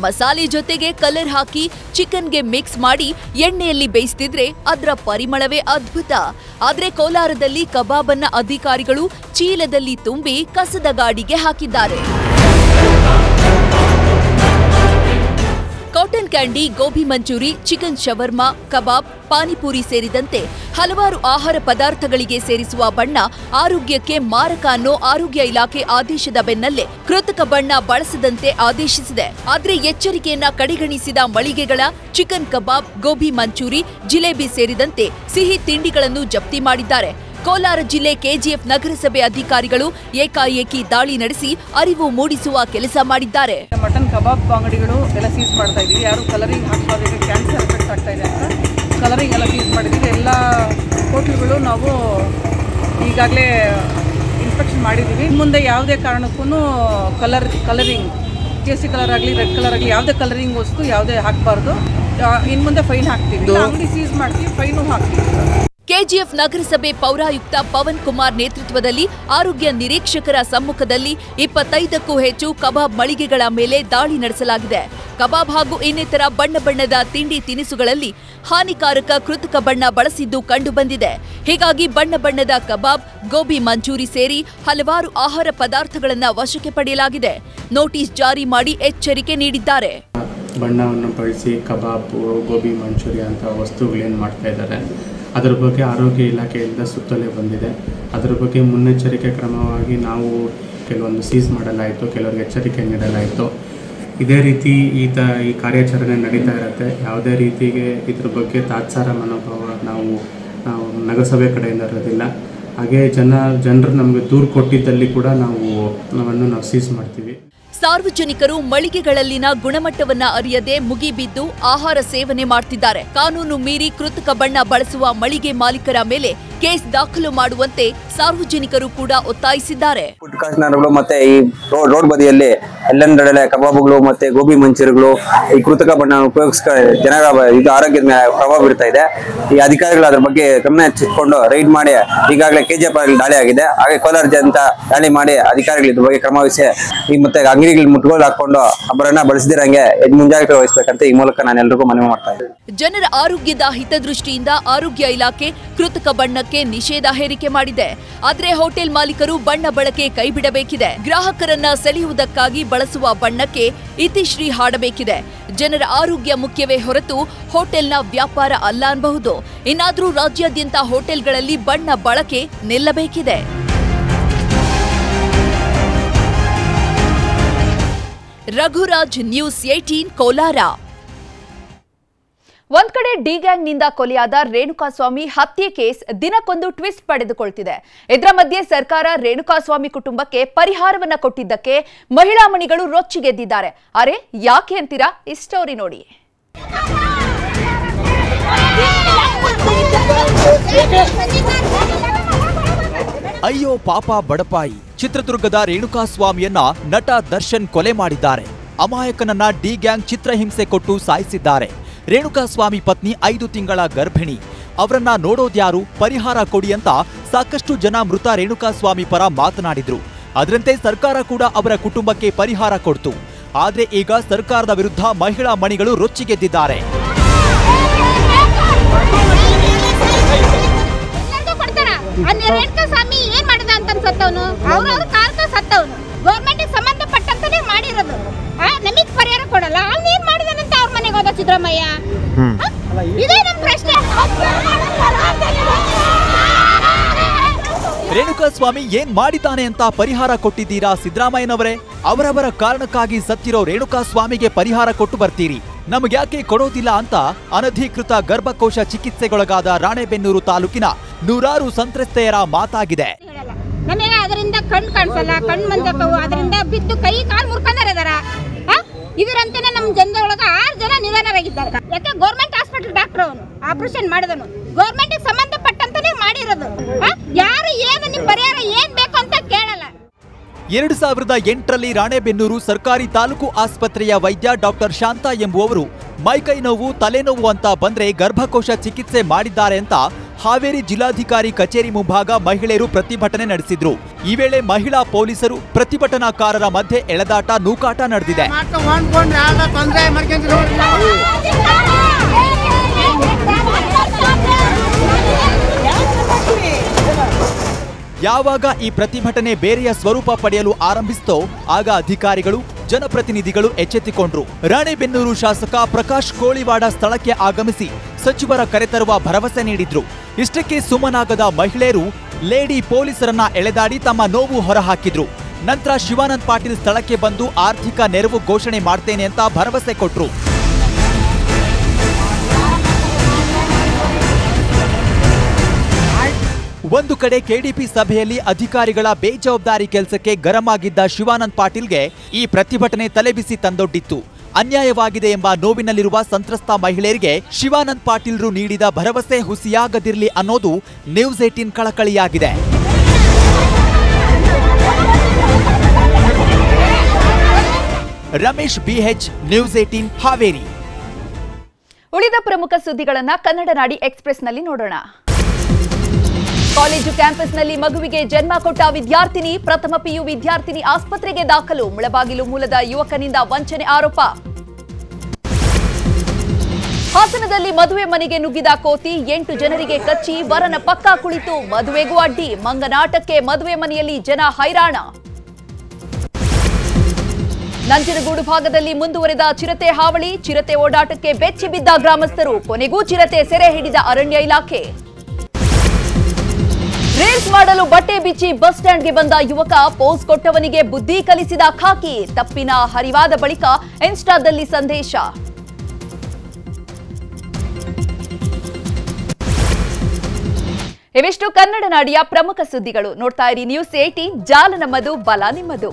ಮಸಾಲೆ ಜೊತೆಗೆ ಕಲರ್ ಹಾಕಿ ಚಿಕನ್ಗೆ ಮಿಕ್ಸ್ ಮಾಡಿ ಎಣ್ಣೆಯಲ್ಲಿ ಬೇಯಿಸ್ತಿದ್ರೆ ಅದರ ಪರಿಮಳವೇ ಅದ್ಭುತ. ಆದ್ರೆ ಕೋಲಾರದಲ್ಲಿ ಕಬಾಬನ್ನ ಅಧಿಕಾರಿಗಳು ಚೀಲದಲ್ಲಿ ತುಂಬಿ ಕಸದ ಗಾಡಿಗೆ ಹಾಕಿದ್ದಾರೆ. Candy, gobi manchuri, chicken shawarma, kebab, panipuri ಸೇರಿದಂತೆ ಹಲವಾರು ಆಹಾರ ಪದಾರ್ಥಗಳಿಗೆ ಸೇರಿಸುವ ಬಣ್ಣ ಆರೋಗ್ಯಕ್ಕೆ ಮಾರಕ ಅನ್ನೋ ಆರೋಗ್ಯ ಇಲಾಖೆ ಆದೇಶದ ಬೆನ್ನಲ್ಲೇ ಕೃತಕ ಬಣ್ಣ ಬಳಸದಂತೆ ಆದೇಶಿಸಿದೆ. ಆದರೆ ಎಚ್ಚರಿಕೆಯನ್ನ ಕಡೆಗಣಿಸಿದ ಮಳಿಗೆಗಳ ಚಿಕನ್ ಕಬಾಬ್, ಗೋಬಿ ಮಂಚೂರಿ, ಜಿಲೇಬಿ ಸೇರಿದಂತೆ ಸಿಹಿ ತಿಂಡಿಗಳನ್ನು ಜಪ್ತಿ ಮಾಡಿದ್ದಾರೆ. ಕೋಲಾರ ಜಿಲ್ಲೆ ಕೆಜಿಎಫ್ ನಗರಸಭೆ ಅಧಿಕಾರಿಗಳು ಏಕಾಏಕಿ ದಾಳಿ ನಡೆಸಿ ಅರಿವು ಮೂಡಿಸುವ ಕೆಲಸ ಮಾಡಿದ್ದಾರೆ. ಮಟನ್ ಕಬಾಬ್ ಅಂಗಡಿಗಳು ಎಲ್ಲ ಸೀಸ್ ಮಾಡ್ತಾ ಇದೀವಿ ಯಾರು ಕಲರಿಂಗ್ ಹಾಕೋದಕ್ಕೆ ಕ್ಯಾನ್ಸರ್ ಎಫೆಕ್ಟ್ ಆಗ್ತಾ ಇದೆ ಅಂತ ಕಲರಿಂಗ್ ಎಲ್ಲ ಸೀಸ್ ಮಾಡಿದ್ದೀವಿ. ಎಲ್ಲ ಹೋಟ್ಲುಗಳು ನಾವು ಈಗಾಗಲೇ ಇನ್ಸ್ಪೆಕ್ಷನ್ ಮಾಡಿದ್ದೀವಿ. ಮುಂದೆ ಯಾವುದೇ ಕಾರಣಕ್ಕೂ ಕಲರ್ ಕಲರಿಂಗ್ ಕೇಸರಿ ಕಲರ್ ಆಗಲಿ ರೆಡ್ ಕಲರ್ ಆಗಲಿ ಯಾವುದೇ ಕಲರಿಂಗ್ ವಸ್ತು ಯಾವುದೇ ಹಾಕಬಾರ್ದು. ಇನ್ನು ಮುಂದೆ ಫೈನ್ ಹಾಕ್ತೀವಿ. ಅಂಗಡಿ ಸೀಸ್ ಮಾಡ್ತೀವಿ ಫೈನು ಹಾಕ್ತೀವಿ. ಕೆಜಿಎಫ್ ನಗರಸಭೆ ಪೌರಾಯುಕ್ತ ಪವನ್ ಕುಮಾರ್ ನೇತೃತ್ವದಲ್ಲಿ ಆರೋಗ್ಯ ನಿರೀಕ್ಷಕರ ಸಮ್ಮುಖದಲ್ಲಿ ಇಪ್ಪತ್ತೈದಕ್ಕೂ ಹೆಚ್ಚು ಕಬಾಬ್ ಮಳಿಗೆಗಳ ಮೇಲೆ ದಾಳಿ ನಡೆಸಲಾಗಿದೆ. ಕಬಾಬ್ ಹಾಗೂ ಇನ್ನಿತರ ಬಣ್ಣ ಬಣ್ಣದ ತಿಂಡಿ ತಿನಿಸುಗಳಲ್ಲಿ ಹಾನಿಕಾರಕ ಕೃತಕ ಬಣ್ಣ ಬಳಸಿದ್ದು ಕಂಡುಬಂದಿದೆ. ಹೀಗಾಗಿ ಬಣ್ಣ ಬಣ್ಣದ ಕಬಾಬ್, ಗೋಬಿ ಮಂಚೂರಿ ಸೇರಿ ಹಲವಾರು ಆಹಾರ ಪದಾರ್ಥಗಳನ್ನು ವಶಕ್ಕೆ ಪಡೆಯಲಾಗಿದೆ. ನೋಟಿಸ್ ಜಾರಿ ಮಾಡಿ ಎಚ್ಚರಿಕೆ ನೀಡಿದ್ದಾರೆ. ಬಣ್ಣವನ್ನು ಬಳಸಿ ಕಬಾಬ್, ಗೋಬಿ, ಮಂಚೂರಿ ಅಂತ ವಸ್ತುಗಳೇನು ಮಾಡ್ತಾ ಇದ್ದಾರೆ? ಅದರ ಬಗ್ಗೆ ಆರೋಗ್ಯ ಇಲಾಖೆಯಿಂದ ಸುತ್ತಲೇ ಬಂದಿದೆ. ಅದರ ಬಗ್ಗೆ ಮುನ್ನೆಚ್ಚರಿಕೆ ಕ್ರಮವಾಗಿ ನಾವು ಕೆಲವೊಂದು ಸೀಸ್ ಮಾಡಲಾಯಿತು, ಕೆಲವರಿಗೆ ಎಚ್ಚರಿಕೆ ನೀಡಲಾಯಿತು. ಇದೇ ರೀತಿ ಈ ತ ಈ ಕಾರ್ಯಾಚರಣೆ ನಡೀತಾ ಇರುತ್ತೆ. ಯಾವುದೇ ರೀತಿಗೆ ಇದ್ರ ಬಗ್ಗೆ ತಾತ್ಸಾರ ಮನೋಭಾವ ನಾವು ನಗರಸಭೆ ಕಡೆಯಿಂದ ಇರೋದಿಲ್ಲ. ಹಾಗೆ ಜನ, ಜನರು ನಮಗೆ ದೂರು ಕೊಟ್ಟಿದ್ದಲ್ಲಿ ಕೂಡ ನಾವು ನಾವು ಸೀಸ್ ಮಾಡ್ತೀವಿ. ಸಾರ್ವಜನಿಕರು ಮಳಿಗೆಗಳಲ್ಲಿನ ಗುಣಮಟ್ಟವನ್ನ ಅರಿಯದೆ ಮುಗಿಬಿದ್ದು ಆಹಾರ ಸೇವನೆ ಮಾಡ್ತಿದ್ದಾರೆ. ಕಾನೂನು ಮೀರಿ ಕೃತಕ ಬಣ್ಣ ಬಳಸುವ ಮಳಿಗೆ ಮಾಲೀಕರ ಮೇಲೆ ಕೇಸ್ ದಾಖಲು ಮಾಡುವಂತೆ ಸಾರ್ವಜನಿಕರು ಕೂಡ ಒತ್ತಾಯಿಸಿದ್ದಾರೆ. ಕಾರ್ಖಾನೆಗಳು ಮತ್ತೆ ಈ ರೋಡ್ ಬದಿಯಲ್ಲಿ ಎಲ್ಲೆಂದೆಡೆ ಕಬಾಬುಗಳು ಮತ್ತೆ ಗೋಬಿ ಮಂಚೂರಿಗಳು ಈ ಕೃತಕ ಬಣ್ಣ ಉಪಯೋಗಿಸ್ಕ ಜನರ ಇದು ಆರೋಗ್ಯದ ಮೇಲೆ ಪ್ರಭಾವ ಬೀರ್ತಾ ಇದೆ. ಈ ಅಧಿಕಾರಿಗಳು ಅದ್ರ ಬಗ್ಗೆ ಗಮನ ಹೆಚ್ಚಿಟ್ಕೊಂಡು ರೈಡ್ ಮಾಡಿ ಈಗಾಗಲೇ ಕೆಜಿಎಫ್ ದಾಳಿ ಆಗಿದೆ. ಹಾಗೆ ಕೋಲಾರ ಜನತ ದಾಳಿ ಮಾಡಿ ಅಧಿಕಾರಿಗಳು ಇದ್ರ ಬಗ್ಗೆ ಕ್ರಮ ವಹಿಸಿ ಈ ಮತ್ತೆ ಅಂಗಡಿಗಳು ಮುಟ್ಗೋಲು ಹಾಕೊಂಡು ಅಬ್ಬರನ್ನ ಬಳಸದಿರಂಗೆ ಮುಂಜಾಗ್ರತೆ ವಹಿಸ್ಬೇಕಂತ ಈ ಮೂಲಕ ನಾನು ಎಲ್ರಿಗೂ ಮನವಿ ಮಾಡ್ತಾ ಇದ್ದೀನಿ. ಜನರ ಆರೋಗ್ಯದ ಹಿತದೃಷ್ಟಿಯಿಂದ ಆರೋಗ್ಯ ಇಲಾಖೆ ಕೃತಕ ಬಣ್ಣಕ್ಕೆ ನಿಷೇಧ ಹೇರಿಕೆ ಮಾಡಿದೆ. ಆದರೆ ಹೋಟೆಲ್ ಮಾಲೀಕರು ಬಣ್ಣ ಬಳಕೆ ಕೈಬಿಡಬೇಕಿದೆ. ಗ್ರಾಹಕರನ್ನ ಸೆಳೆಯುವುದಕ್ಕಾಗಿ ಬಳಸುವ ಬಣ್ಣಕ್ಕೆ ಇತಿಶ್ರೀ ಹಾಡಬೇಕಿದೆ. ಜನರ ಆರೋಗ್ಯ ಮುಖ್ಯವೇ ಹೊರತು ಹೋಟೆಲ್ನ ವ್ಯಾಪಾರ ಅಲ್ಲ ಅನ್ಬಹುದು ಇನ್ನಾದರೂ ರಾಜ್ಯಾದ್ಯಂತ ಹೋಟೆಲ್ಗಳಲ್ಲಿ ಬಣ್ಣ ಬಳಕೆ ನಿಲ್ಲಬೇಕಿದೆ. Raghuraj news eighteen Kolar. ಒಂದ್ ಕಡೆ ಡಿ ಗ್ಯಾಂಗ್ನಿಂದ ಕೊಲೆಯಾದ ರೇಣುಕಾಸ್ವಾಮಿ ಹತ್ಯೆ ಕೇಸ್ ದಿನಕ್ಕೊಂದು ಟ್ವಿಸ್ಟ್ ಪಡೆದುಕೊಳ್ತಿದೆ. ಇದರ ಮಧ್ಯೆ ಸರ್ಕಾರ ರೇಣುಕಾಸ್ವಾಮಿ ಕುಟುಂಬಕ್ಕೆ ಪರಿಹಾರವನ್ನ ಕೊಟ್ಟಿದ್ದಕ್ಕೆ ಮಹಿಳಾ ಮಣಿಗಳು ರೊಚ್ಚಿಗೆದ್ದಿದ್ದಾರೆ. ಅರೆ, ಯಾಕೆ ಅಂತೀರಾ? ಈ ಸ್ಟೋರಿ ನೋಡಿ. ಅಯ್ಯೋ, ಪಾಪ ಬಡಪಾಯಿ. ಚಿತ್ರದುರ್ಗದ ರೇಣುಕಾಸ್ವಾಮಿಯನ್ನ ನಟ ದರ್ಶನ್ ಕೊಲೆ ಮಾಡಿದ್ದಾರೆ. ಅಮಾಯಕನನ್ನ ಡಿ ಗ್ಯಾಂಗ್ ಚಿತ್ರಹಿಂಸೆ ಕೊಟ್ಟು ಸಾಯಿಸಿದ್ದಾರೆ. ರೇಣುಕಾಸ್ವಾಮಿ ಪತ್ನಿ ಐದು ತಿಂಗಳ ಗರ್ಭಿಣಿ. ಅವರನ್ನ ನೋಡೋದ್ಯಾರು ಪರಿಹಾರ ಕೊಡಿ ಅಂತ ಸಾಕಷ್ಟು ಜನ ಮೃತ ರೇಣುಕಾಸ್ವಾಮಿ ಪರ ಮಾತನಾಡಿದ್ರು. ಅದರಂತೆ ಸರ್ಕಾರ ಕೂಡ ಅವರ ಕುಟುಂಬಕ್ಕೆ ಪರಿಹಾರ ಕೊಡ್ತು. ಆದ್ರೆ ಈಗ ಸರ್ಕಾರದ ವಿರುದ್ಧ ಮಹಿಳಾ ಮಣಿಗಳು ರೊಚ್ಚಿಗೆದ್ದಿದ್ದಾರೆ. ಸ್ವಾಮಿ ಮಾಡಿದ ಸತ್ತವನು. ಮಾಡಿರೋದು. ನಮಗ್ ಪರಿಹಾರ ಕೊಡಲ್ಲ. ಅವ್ನು ಏನ್ ಮಾಡಿದಾನಂತ ಸ್ವಾಮಿ ಸಿದ್ದರಾಮಯ್ಯ? ಇದೇ ನಮ್ ಪ್ರಶ್ನೆ. ರೇಣುಕಾಸ್ವಾಮಿ ಏನ್ ಮಾಡಿದ್ದಾನೆ ಅಂತ ಪರಿಹಾರ ಕೊಟ್ಟಿದ್ದೀರಾ ಸಿದ್ದರಾಮಯ್ಯನವರೇ? ಅವರವರ ಕಾರಣಕ್ಕಾಗಿ ಸತ್ತಿರೋ ರೇಣುಕಾಸ್ವಾಮಿಗೆ ಪರಿಹಾರ ಕೊಟ್ಟು ಬರ್ತೀರಿ. ನಮಗ್ಯಾಕೆ ಕೊಡೋದಿಲ್ಲ ಅಂತ ಅನಧಿಕೃತ ಗರ್ಭಕೋಶ ಚಿಕಿತ್ಸೆಗೊಳಗಾದ ರಾಣೆಬೆನ್ನೂರು ತಾಲೂಕಿನ ನೂರಾರು ಸಂತ್ರಸ್ತೆಯರ ಮಾತಾಗಿದೆ. ನಮಗೆ ಅದರಿಂದ ಕಣ್ ಕಾಣಿಸಲ್ಲ ಕಣ್ಣು ಮಂದಕ್ಕವು ಅದರಿಂದ ಬಿದ್ದು ಕೈ ಕಾಲು ಮುರ್ಕೊಂಡಾರ ಇದರಂತೆನೆ ನಮ್ಮ ಜನದೊಳಗ ಆರು ಜನ ನಿಧನರಾಗಿದ್ದಾರೆ. ಯಾಕೆ? ಗೌರ್ಮೆಂಟ್ ಹಾಸ್ಪಿಟಲ್ ಡಾಕ್ಟರ್ ಅವನು. ಆಪರೇಷನ್ ಮಾಡಿದನು ಗೌರ್ಮೆಂಟ್ ಸಂಬಂಧಪಟ್ಟಂತಾನೆ ಮಾಡಿರೋದು? ಯಾರು ಏನು ನಿಮ್ ಪರಿಹಾರ ಏನ್ ಬೇಕು ಅಂತ ಕೇಳಲ್ಲ. ಎರಡು ಸಾವಿರದ ಎಂಟರಲ್ಲಿ ರಾಣೆಬೆನ್ನೂರು ಸರ್ಕಾರಿ ತಾಲೂಕು ಆಸ್ಪತ್ರೆಯ ವೈದ್ಯ ಡಾಕ್ಟರ್ ಶಾಂತಾ ಎಂಬುವವರು ಮೈಕೈ ನೋವು, ತಲೆನೋವು ಅಂತ ಬಂದ್ರೆ ಗರ್ಭಕೋಶ ಚಿಕಿತ್ಸೆ ಮಾಡಿದ್ದಾರೆ ಅಂತ ಹಾವೇರಿ ಜಿಲ್ಲಾಧಿಕಾರಿ ಕಚೇರಿ ಮುಂಭಾಗ ಮಹಿಳೆಯರು ಪ್ರತಿಭಟನೆ ನಡೆಸಿದ್ರು. ಈ ವೇಳೆ ಮಹಿಳಾ ಪೊಲೀಸರು ಪ್ರತಿಭಟನಾಕಾರರ ಮಧ್ಯೆ ಎಳೆದಾಟ ನೂಕಾಟ ನಡೆದಿದೆ. ಯಾವಾಗ ಈ ಪ್ರತಿಭಟನೆ ಬೇರೆಯ ಸ್ವರೂಪ ಪಡೆಯಲು ಆರಂಭಿಸಿತೋ ಆಗ ಅಧಿಕಾರಿಗಳು ಜನಪ್ರತಿನಿಧಿಗಳು ಎಚ್ಚೆತ್ತಿಕೊಂಡ್ರು. ರಾಣೆಬೆನ್ನೂರು ಶಾಸಕ ಪ್ರಕಾಶ್ ಕೋಳಿವಾಡ ಸ್ಥಳಕ್ಕೆ ಆಗಮಿಸಿ ಸಚಿವರ ಕರೆತರುವ ಭರವಸೆ ನೀಡಿದ್ರು. ಇಷ್ಟಕ್ಕೆ ಸುಮ್ಮನಾಗದ ಮಹಿಳೆಯರು ಲೇಡಿ ಪೊಲೀಸರನ್ನ ಎಳೆದಾಡಿ ತಮ್ಮ ನೋವು ಹೊರಹಾಕಿದ್ರು. ನಂತರ ಶಿವಾನಂದ್ ಪಾಟೀಲ್ ಸ್ಥಳಕ್ಕೆ ಬಂದು ಆರ್ಥಿಕ ನೆರವು ಘೋಷಣೆ ಮಾಡ್ತೇನೆ ಅಂತ ಭರವಸೆ ಕೊಟ್ರು. ಒಂದು ಕಡೆ ಕೆಡಿಪಿ ಸಭೆಯಲ್ಲಿ ಅಧಿಕಾರಿಗಳ ಬೇಜವಾಬ್ದಾರಿ ಕೆಲಸಕ್ಕೆ ಗರಂ ಆಗಿದ್ದ ಶಿವಾನಂದ್ ಪಾಟೀಲ್ಗೆ ಈ ಪ್ರತಿಭಟನೆ ತಲೆಬಿಸಿ ತಂದೊಡ್ಡಿತ್ತು. ಅನ್ಯಾಯವಾಗಿದೆ ಎಂಬ ನೋವಿನಲ್ಲಿರುವ ಸಂತ್ರಸ್ತ ಮಹಿಳೆಯರಿಗೆ ಶಿವಾನಂದ್ ಪಾಟೀಲ್ರು ನೀಡಿದ ಭರವಸೆ ಹುಸಿಯಾಗದಿರಲಿ ಅನ್ನೋದು news eighteen ಕಳಕಳಿಯಾಗಿದೆ. Ramesh BH news eighteen Haveri. ಉಳಿದ ಪ್ರಮುಖ ಸುದ್ದಿಗಳನ್ನು ಕನ್ನಡ ನಾಡಿ ಎಕ್ಸ್ಪ್ರೆಸ್ನಲ್ಲಿ ನೋಡೋಣ. ಕಾಲೇಜು ಕ್ಯಾಂಪಸ್ನಲ್ಲಿ ಮಗುವಿಗೆ ಜನ್ಮ ಕೊಟ್ಟ ವಿದ್ಯಾರ್ಥಿನಿ, ಪ್ರಥಮ ಪಿಯು ವಿದ್ಯಾರ್ಥಿನಿ ಆಸ್ಪತ್ರೆಗೆ ದಾಖಲು, ಮುಳಬಾಗಿಲು ಮೂಲದ ಯುವಕನಿಂದ ವಂಚನೆ ಆರೋಪ. ಹಾಸನದಲ್ಲಿ ಮದುವೆ ಮನೆಗೆ ನುಗ್ಗಿದ ಕೋತಿ, ಎಂಟು ಜನರಿಗೆ ಕಚ್ಚಿ, ವರನ ಪಕ್ಕ ಕುಳಿತು ಮದುವೆಗೂ ಅಡ್ಡಿ ಮಂಗನಾಟಕ್ಕೆ ಮದುವೆ ಮನೆಯಲ್ಲಿ ಜನ ಹೈರಾಣ. ನಂಜನಗೂಡು ಭಾಗದಲ್ಲಿ ಮುಂದುವರೆದ ಚಿರತೆ ಹಾವಳಿ, ಚಿರತೆ ಓಡಾಟಕ್ಕೆ ಬೆಚ್ಚಿ ಬಿದ್ದ ಗ್ರಾಮಸ್ಥರು, ಕೊನೆಗೂ ಚಿರತೆ ಸೆರೆ ಹಿಡಿದ ಅರಣ್ಯ ಇಲಾಖೆ. ರೇಸ್ ಮಾಡಲು ಬಟ್ಟೆ ಬಿಚ್ಚಿ ಬಸ್ ಸ್ಟ್ಯಾಂಡ್ಗೆ ಬಂದ ಯುವಕ ಪೋಸ್ ಕೊಟ್ಟವನಿಗೆ ಬುದ್ಧಿ ಕಲಿಸಿದ ಖಾಕಿ. ತಪ್ಪಿನ ಹರಿವಾದ ಬಳಿಕ ಇನ್ಸ್ಟಾದಲ್ಲಿ ಸಂದೇಶ. ಇವಿಷ್ಟು ಕನ್ನಡ ನಾಡಿಯ ಪ್ರಮುಖ ಸುದ್ದಿಗಳು. ನೋಡ್ತಾ ಇರಿ ನ್ಯೂಸ್ ಏಟೀನ್ ಜಾಲ ನಮ್ಮದು, ಬಲ ನಿಮ್ಮದು.